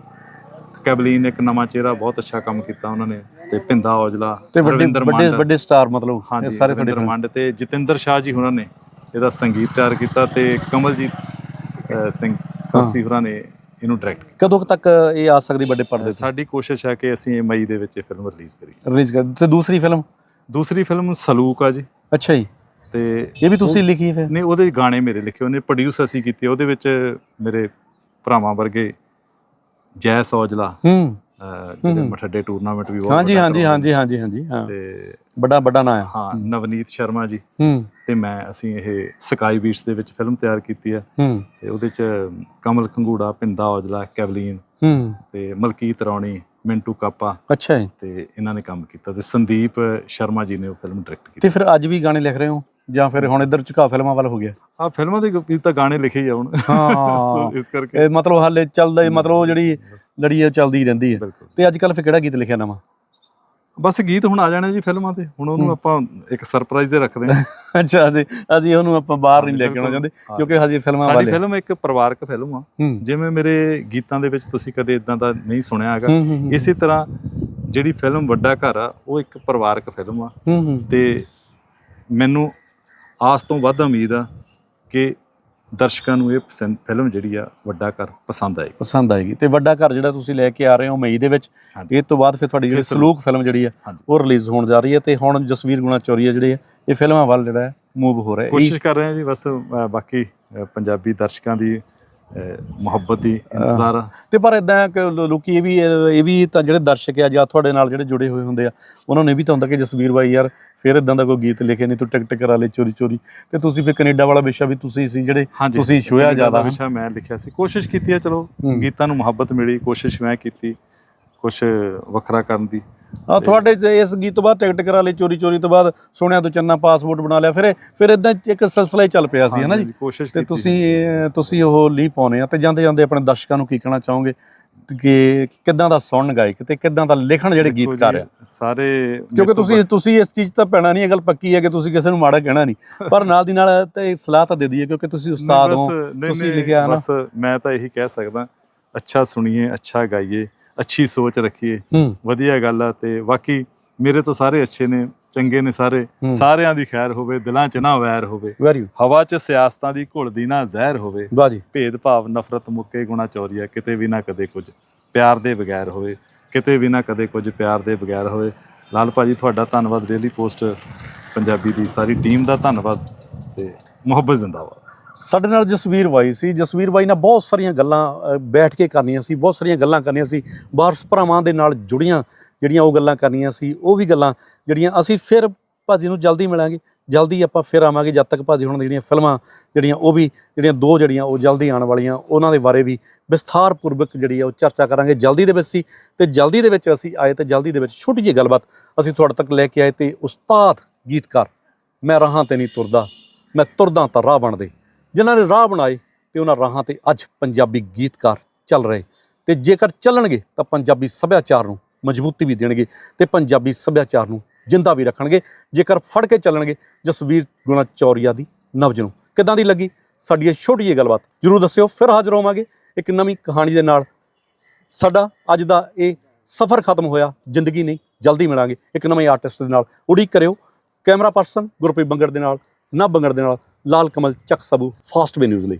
ਕੈਬਲੀਨ ਇੱਕ ਨਵਾਂ ਚਿਹਰਾ ਬਹੁਤ ਅੱਛਾ ਕੰਮ ਕੀਤਾ ਉਹਨਾਂ ਨੇ। ਤੇ ਪਿੰਦਾ ਔਜਲਾ ਤੇ ਵੱਡੇ ਰਵਿੰਦਰ ਵੱਡੇ ਮੰਡ। ਵੱਡੇ ਸਟਾਰ ਮਤਲਬ ਇਹ ਹਾਂਜੀ ਸਾਰੇ ਤੁਹਾਡੇ ਰਵਿੰਦਰ ਮੰਡ ਤੇ ਜਤਿੰਦਰ ਸ਼ਾਹ ਜੀ ਹੋਰਾਂ ਨੇ ਇਹਦਾ ਸੰਗੀਤ ਤਿਆਰ ਕੀਤਾ ਤੇ ਕਮਲਜੀਤ ਅਹ, ਸਿੰਘ ਕਾਸੀ ਹੋਰਾਂ ਨੇ ਇਹਨੂੰ ਡਾਇਰੈਕਟ ਕਦੋਂ ਕੁ ਤੱਕ ਇਹ ਆ ਸਕਦੀ ਵੱਡੇ ਪਰਦੇ ਤੇ? ਸਾਡੀ ਕੋਸ਼ਿਸ਼ ਹੈ ਕਿ ਅਸੀਂ ਇਹ ਮਈ ਦੇ ਵਿੱਚ ਇਹ ਫਿਲਮ ਰਿਲੀਜ਼ ਕਰੀਏ। ਰਿਲੀਜ਼ ਕਰ ਤੇ ਦੂਸਰੀ ਫਿਲਮ? ਦੂਸਰੀ ਫਿਲਮ ਸਲੂਕ ਆ ਜੀ। ਅੱਛਾ ਜੀ। ਤੇ ਇਹ ਵੀ ਤੁਸੀਂ ਲਿਖੀ ਫਿਰ? ਨਹੀਂ ਉਹਦੇ ਗਾਣੇ ਮੇਰੇ ਲਿਖੇ ਉਹਨੇ ਪ੍ਰੋਡਿਊਸ ਅਸੀਂ ਕੀਤੇ ਉਹਦੇ ਵਿੱਚ ਮੇਰੇ ਭਰਾਵਾਂ ਵਰਗੇ ਜੈ ਸੌਜਲਾ ਹੂੰ। ਜਿਹੜੇ ਹੂੰ। ਮਠੱਡੇ ਟੂਰਨਾਮੈਂਟ ਵੀ ਬਹੁਤ ਹਾਂਜੀ ਹਾਂਜੀ ਹਾਂਜੀ ਹਾਂਜੀ ਹਾਂਜੀ ਹਾਂ। ਤੇ ਵੱਡਾ ਵੱਡਾ ਨਾਂ ਆ। ਹਾਂ ਨਵਨੀਤ ਸ਼ਰਮਾ ਜੀ। ਹੂੰ। ਤੇ ਮੈਂ ਅਸੀਂ ਇਹ ਸਕਾਈ ਬੀਟਸ ਦੇ ਵਿੱਚ ਫਿਲਮ ਤਿਆਰ ਕੀਤੀ ਹੈ। ਹੂੰ। ਤੇ ਉਹਦੇ ਚ ਕਮਲ ਕੰਗੂੜਾ ਪਿੰਦਾ ਔਜਲਾ ਕੈਵਲੀਨ ਹੂੰ। ਤੇ ਮਲਕੀਤ ਰੌਣੀ ਮਿੰਟੂ ਕਾਪਾ ਅੱਛਾ ਜੀ। ਤੇ ਇਹਨਾਂ ਨੇ ਕੰਮ ਕੀਤਾ। ਤੇ ਸੰਦੀਪ ਸ਼ਰਮਾ ਜੀ ਨੇ ਉਹ ਫਿਲਮ ਡਾਇਰੈਕਟ ਕੀਤੀ। ਤੇ ਫਿਰ ਅੱਜ ਵੀ ਗਾਣੇ ਲਿਖ ਰਹੇ ਹੋ? ਜਾਂ ਫਿਰ ਹੁਣ ਇੱਧਰ ਝੁਕਾ ਫਿਲਮਾਂ ਵੱਲ ਹੋ ਗਿਆ। ਆ ਫਿਲਮਾਂ ਦੇ ਵੀ ਤਾਂ ਗਾਣੇ ਲਿਖੇ ਹੀ ਆ ਹੁਣ। ਹਾਂ। ਇਸ ਕਰਕੇ। ਇਹ ਮਤਲਬ ਹਾਲੇ ਚੱਲਦਾ ਹੀ ਮਤਲਬ ਉਹ ਜਿਹੜੀ ਲੜੀ ਹੈ ਚੱਲਦੀ ਰਹਿੰਦੀ ਹੈ ਤੇ ਅੱਜ ਕੱਲ ਫਿਰ ਕਿਹੜਾ ਗੀਤ ਲਿਖਿਆ ਨਵਾਂ? ਬਸ ਗੀਤ ਹੁਣ ਆ ਜਾਣੇ ਜੀ ਫਿਲਮਾਂ ਤੇ। ਹੁਣ ਉਹਨੂੰ। ਆਪਾਂ ਇੱਕ ਸਰਪ੍ਰਾਈਜ਼ ਦੇ ਰੱਖਦੇ ਹਾਂ। ਅੱਛਾ ਜੀ ਅਸੀਂ ਉਹਨੂੰ ਆਪਾਂ ਬਾਹਰ ਨਹੀਂ ਲੈ ਕੇ ਆਉਣਾ। ਚਾਹੁੰਦੇ। ਕਿਉਂਕਿ ਹਜੇ ਫਿਲਮਾਂ ਸਾਡੀ ਵਾਲੇ। ਫਿਲਮ ਇੱਕ ਪਰਿਵਾਰਕ ਫਿਲਮ ਆ। ਜਿਵੇਂ ਮੇਰੇ ਗੀਤਾਂ ਦੇ ਵਿੱਚ ਤੁਸੀਂ ਕਦੇ ਇਦਾਂ ਦਾ ਨਹੀਂ ਸੁਣਿਆ ਹੈਗਾ। ਇਸੇ ਤਰ੍ਹਾਂ ਜਿਹੜੀ ਫਿਲਮ ਵੱਡਾ ਘਰ ਆ ਉਹ ਇੱਕ ਪਰਿਵਾਰਕ ਫਿਲਮ ਆ। ਤੇ ਮੈਨੂੰ ਆਸ ਤੋਂ ਵੱਧ ਉਮੀਦ ਆ ਕਿ ਦਰਸ਼ਕਾਂ ਨੂੰ ਇਹ ਪਸੰਦ ਫਿਲਮ ਜਿਹੜੀ ਆ ਵੱਡਾ ਘਰ ਪਸੰਦ ਆਏਗੀ ਪਸੰਦ ਆਏਗੀ ਤੇ ਵੱਡਾ ਘਰ ਜਿਹੜਾ ਤੁਸੀਂ ਲੈ ਕੇ ਆ ਰਹੇ ਹੋ ਮਈ ਦੇ ਵਿੱਚ। ਇਹ ਤੋਂ ਬਾਅਦ ਫਿਰ ਤੁਹਾਡੀ ਜਿਹੜੀ ਸਲੂਕ ਫਿਲਮ ਜਿਹੜੀ ਹਾਂਜੀ। ਉਹ ਰਿਲੀਜ਼ ਹੋਣ ਜਾ ਰਹੀ ਹੈ ਤੇ ਹੁਣ ਜਸਵੀਰ ਗੁਣਾ ਚੌਰੀਆ ਜਿਹੜੇ ਆ ਇਹ ਫਿਲਮਾਂ ਵੱਲ ਜਿਹੜਾ ਮੂਵ ਹੋ ਰਿਹਾ ਹੈ ਕੋਸ਼ਿਸ਼ ਕਰ ਰਹੇ ਹਾਂ ਜੀ ਬਸ ਬਾਕੀ ਪੰਜਾਬੀ ਦਰਸ਼ਕਾਂ ਦੀ ਮੁਹੱਬਤ ਦੀ ਇੰਤਜ਼ਾਰ ਆ। ਤੇ ਪਰ ਇਦਾਂ ਕਿ ਲੋ- ਲੋਕੀ ਇਹ ਵੀ ਇਹ ਵੀ ਤਾਂ ਜਿਹੜੇ ਦਰਸ਼ਕ ਆ ਜਾਂ ਤੁਹਾਡੇ ਨਾਲ ਜਿਹੜੇ ਜੁੜੇ ਹੋਏ ਹੁੰਦੇ ਆ ਉਹਨਾਂ ਨੂੰ ਇਹ ਵੀ ਤਾਂ ਹੁੰਦਾ ਕਿ ਜਸਵੀਰ ਬਾਈ ਯਾਰ ਫਿਰ ਇਦਾਂ ਦਾ ਕੋਈ ਗੀਤ ਲਿਖੇ ਨਹੀਂ ਤੂੰ ਟਿਕਟ ਕਰਾ ਲੈ ਚੋਰੀ ਚੋਰੀ ਤੇ ਤੁਸੀਂ ਫਿਰ ਕੈਨੇਡਾ ਵਾਲਾ ਵਿਸ਼ਾ ਵੀ ਤੁਸੀਂ ਸੀ ਜਿਹੜੇ ਹਾਂਜੀ। ਤੁਸੀਂ ਕੈਨੇਡਾ ਦਾ ਜ਼ਿਆਦਾ। ਵਿਸ਼ਾ ਮੈਂ ਲਿਖਿਆ ਸੀ। ਕੋਸ਼ਿਸ਼ ਕੀਤੀ ਹੈ ਚਲੋ ਹੂੰ। ਗੀਤਾਂ ਨੂੰ ਮੁਹੱਬਤ ਮਿਲੀ ਕੋਸ਼ਿਸ਼ ਮੈਂ ਕੀਤੀ ਕੁਝ ਵੱਖਰਾ ਕਰਨ ਦੀ। ਆ ਤੁਹਾਡੇ ਚ ਇਸ ਗੀਤ ਤੋਂ ਬਾਅਦ ਟਿਕਟ ਕਰਾ ਲਈ ਚੋਰੀ ਚੋਰੀ ਤੋਂ ਬਾਅਦ ਸੋਹਣਿਆ ਤੋਂ ਚੰਨਾ ਪਾਸਪੋਰਟ ਬਣਾ ਲਿਆ। ਫਿਰ ਇਹ- ਫਿਰ ਇਦਾਂ ਇੱਕ ਸਿਲਸਿਲਾ ਹੀ ਚੱਲ ਪਿਆ ਸੀ ਹਨਾ ਜੀ? ਕੋਸ਼ਿਸ਼ ਤੇ ਕੀਤੀ ਤੁਸੀਂ ਤੁਸੀਂ ਉਹ ਲੀ ਪਾਉਨੇ ਆ ਤੇ ਜਾਂਦੇ ਜਾਂਦੇ ਆਪਣੇ ਦਰਸ਼ਕਾਂ ਨੂੰ ਕੀ ਕਹਿਣਾ ਚਾਹੋਗੇ? ਕਿ ਕਿੱਦਾਂ ਦਾ ਸੁਣਨ ਗਾਇਕ ਤੇ ਕਿੱਦਾਂ ਦਾ ਲਿਖਣ ਜਿਹੜੇ ਦੇਖੋ ਗੀਤਕਾਰ ਜੀ, ਆ? ਸਾਰੇ ਕਿਉਂਕਿ ਮੇਰੇ ਤੋਂ ਤੁਸੀਂ ਤੁਸੀਂ ਇਸ ਚੀਜ਼ ਤਾਂ ਪੈਣਾ ਨਹੀਂ ਇਹ ਗੱਲ ਪੱਕੀ ਹੈ ਕਿ ਤੁਸੀਂ ਕਿਸੇ ਨੂੰ ਮਾੜਾ ਕਹਿਣਾ ਨਹੀਂ। ਪਰ ਨਾਲ ਦੀ ਨਾਲ ਤੇ ਸਲਾਹ ਤਾਂ ਦੇ ਦਈਏ ਕਿਉਂਕਿ ਤੁਸੀਂ ਨਹੀਂ, ਉਸਤਾਦ ਬਸ, ਹੋ ਨਹੀਂ, ਤੁਸੀਂ ਨਹੀਂ, ਲਿਖਿਆ ਨਾ। ਬਸ ਮੈਂ ਤਾਂ ਇਹੀ ਕਹਿ ਸਕਦਾ ਅੱਛਾ ਸੁਣੀਏ ਅੱਛਾ ਗਾਈਏ। ਅੱਛੀ ਸੋਚ ਰੱਖੀਏ। ਵਧੀਆ ਗੱਲ ਆ ਤੇ ਬਾਕੀ ਮੇਰੇ ਤਾਂ ਸਾਰੇ ਅੱਛੇ ਨੇ ਚੰਗੇ ਨੇ ਸਾਰੇ। ਸਾਰਿਆਂ ਦੀ ਖੈਰ ਹੋਵੇ ਦਿਲਾਂ 'ਚ ਨਾ ਵੈਰ ਹੋਵੇ। ਹਵਾ 'ਚ ਸਿਆਸਤਾਂ ਦੀ ਘੁਲਦੀ ਨਾ ਜ਼ਹਿਰ ਹੋਵੇ। ਭੇਦ ਭਾਵ ਨਫ਼ਰਤ ਮੁੱਕੇ ਗੁਣਾ ਚੋਰੀਆ ਕਿਤੇ ਵੀ ਨਾ ਕਦੇ ਕੁਝ। ਪਿਆਰ ਦੇ ਬਗੈਰ ਹੋਵੇ ਕਿਤੇ ਵੀ ਨਾ ਕਦੇ ਕੁਝ ਪਿਆਰ ਦੇ ਬਗੈਰ ਹੋਵੇ। ਲਾਲ ਭਾਜੀ ਤੁਹਾਡਾ ਧੰਨਵਾਦ। ਡੇਲੀ ਪੋਸਟ ਪੰਜਾਬੀ ਦੀ ਸਾਰੀ ਟੀਮ ਦਾ ਧੰਨਵਾਦ ਤੇ ਮੁਹੱਬਤ ਜ਼ਿੰਦਾਬਾਦ। ਸਾਡੇ ਨਾਲ ਜਸਵੀਰ ਬਾਈ ਸੀ। ਜਸਵੀਰ ਬਾਈ ਨਾਲ ਬਹੁਤ ਸਾਰੀਆਂ ਗੱਲਾਂ ਬੈਠ ਕੇ ਕਰਨੀਆਂ ਸੀ। ਬਹੁਤ ਸਾਰੀਆਂ ਗੱਲਾਂ ਕਰਨੀਆਂ ਸੀ। ਵਾਰਸ ਭਰਾਵਾਂ ਦੇ ਨਾਲ ਜੁੜੀਆਂ ਜਿਹੜੀਆਂ ਉਹ ਗੱਲਾਂ ਕਰਨੀਆਂ ਸੀ, ਉਹ ਵੀ ਗੱਲਾਂ ਜਿਹੜੀਆਂ ਅਸੀਂ ਫਿਰ ਭਾਜੀ ਨੂੰ ਜਲਦੀ ਮਿਲਾਂਗੇ। ਜਲਦੀ ਆਪਾਂ ਫਿਰ ਆਵਾਂਗੇ ਜਦ ਤੱਕ ਭਾਜੀ ਹੁਣ ਜਿਹੜੀਆਂ ਫਿਲਮਾਂ ਜਿਹੜੀਆਂ ਉਹ ਵੀ, ਜਿਹੜੀਆਂ ਦੋ ਜਿਹੜੀਆਂ ਉਹ ਜਲਦੀ ਆਉਣ ਵਾਲੀਆਂ, ਉਹਨਾਂ ਦੇ ਬਾਰੇ ਵੀ ਵਿਸਥਾਰਪੂਰਵਕ ਜਿਹੜੀ ਆ ਉਹ ਚਰਚਾ ਕਰਾਂਗੇ। ਜਲਦੀ ਦੇ ਵਿੱਚ ਸੀ ਤੇ ਜਲਦੀ ਦੇ ਵਿੱਚ ਅਸੀਂ ਆਏ ਤੇ ਜਲਦੀ ਦੇ ਵਿੱਚ ਛੋਟੀ ਜਿਹੀ ਗੱਲਬਾਤ ਅਸੀਂ ਤੁਹਾਡੇ ਤੱਕ ਲੈ ਕੇ ਆਏ ਤੇ ਉਸਤਾਦ ਗੀਤਕਾਰ, ਮੈਂ ਰਾਹਾਂ ਤੇ ਨਹੀਂ ਤੁਰਦਾ, ਮੈਂ ਤੁਰਦਾ ਤਾਂ ਰਾਹ ਬਣਦੇ। ਜਿਨ੍ਹਾਂ ਨੇ ਰਾਹ ਬਣਾਏ ਤੇ ਉਹਨਾਂ ਰਾਹਾਂ ਤੇ ਅੱਜ ਪੰਜਾਬੀ ਗੀਤਕਾਰ ਚੱਲ ਰਹੇ। ਤੇ ਜੇਕਰ ਚੱਲਣਗੇ ਤਾਂ ਪੰਜਾਬੀ ਸੱਭਿਆਚਾਰ ਨੂੰ ਮਜ਼ਬੂਤੀ ਵੀ ਦੇਣਗੇ ਤੇ ਪੰਜਾਬੀ ਸੱਭਿਆਚਾਰ ਨੂੰ ਜਿੰਦਾ ਵੀ ਰੱਖਣਗੇ। ਜੇਕਰ ਫੜ ਕੇ ਚੱਲਣਗੇ, ਜਸਵੀਰ ਗੁਣਾ ਚੌਰੀਆ ਦੀ ਨਵਜ ਨੂੰ। ਕਿੱਦਾਂ ਦੀ ਲੱਗੀ? ਸਾਡੀ ਇਹ ਛੋਟੀ ਜਿਹੀ ਗੱਲਬਾਤ ਜਰੂਰ ਦੱਸਿਓ। ਫਿਰ ਹਾਜ਼ਰ ਹੋਵਾਂਗੇ ਇੱਕ ਨਵੀਂ ਕਹਾਣੀ ਦੇ ਨਾਲ। ਸਾਡਾ ਅੱਜ ਦਾ ਇਹ ਸਫ਼ਰ ਖਤਮ ਹੋਇਆ। ਜ਼ਿੰਦਗੀ ਨਹੀਂ, ਜਲਦੀ ਮਿਲਾਂਗੇ। ਇੱਕ ਨਵੇਂ ਆਰਟਿਸਟ ਦੇ ਨਾਲ ਉਡੀਕ ਕਰਿਓ। ਕੈਮਰਾ ਪਰਸਨ ਗੁਰਪ੍ਰੀਤ ਬੰਗੜ ਦੇ ਨਾਲ ਨਾ ਬੰਗੜ ਦੇ ਨਾਲ। ਲਾਲ ਕਮਲ ਚੱਕ ਸਬੂ ਫਾਸਟ ਵੇ ਨਿਊਜ਼ ਲਈ।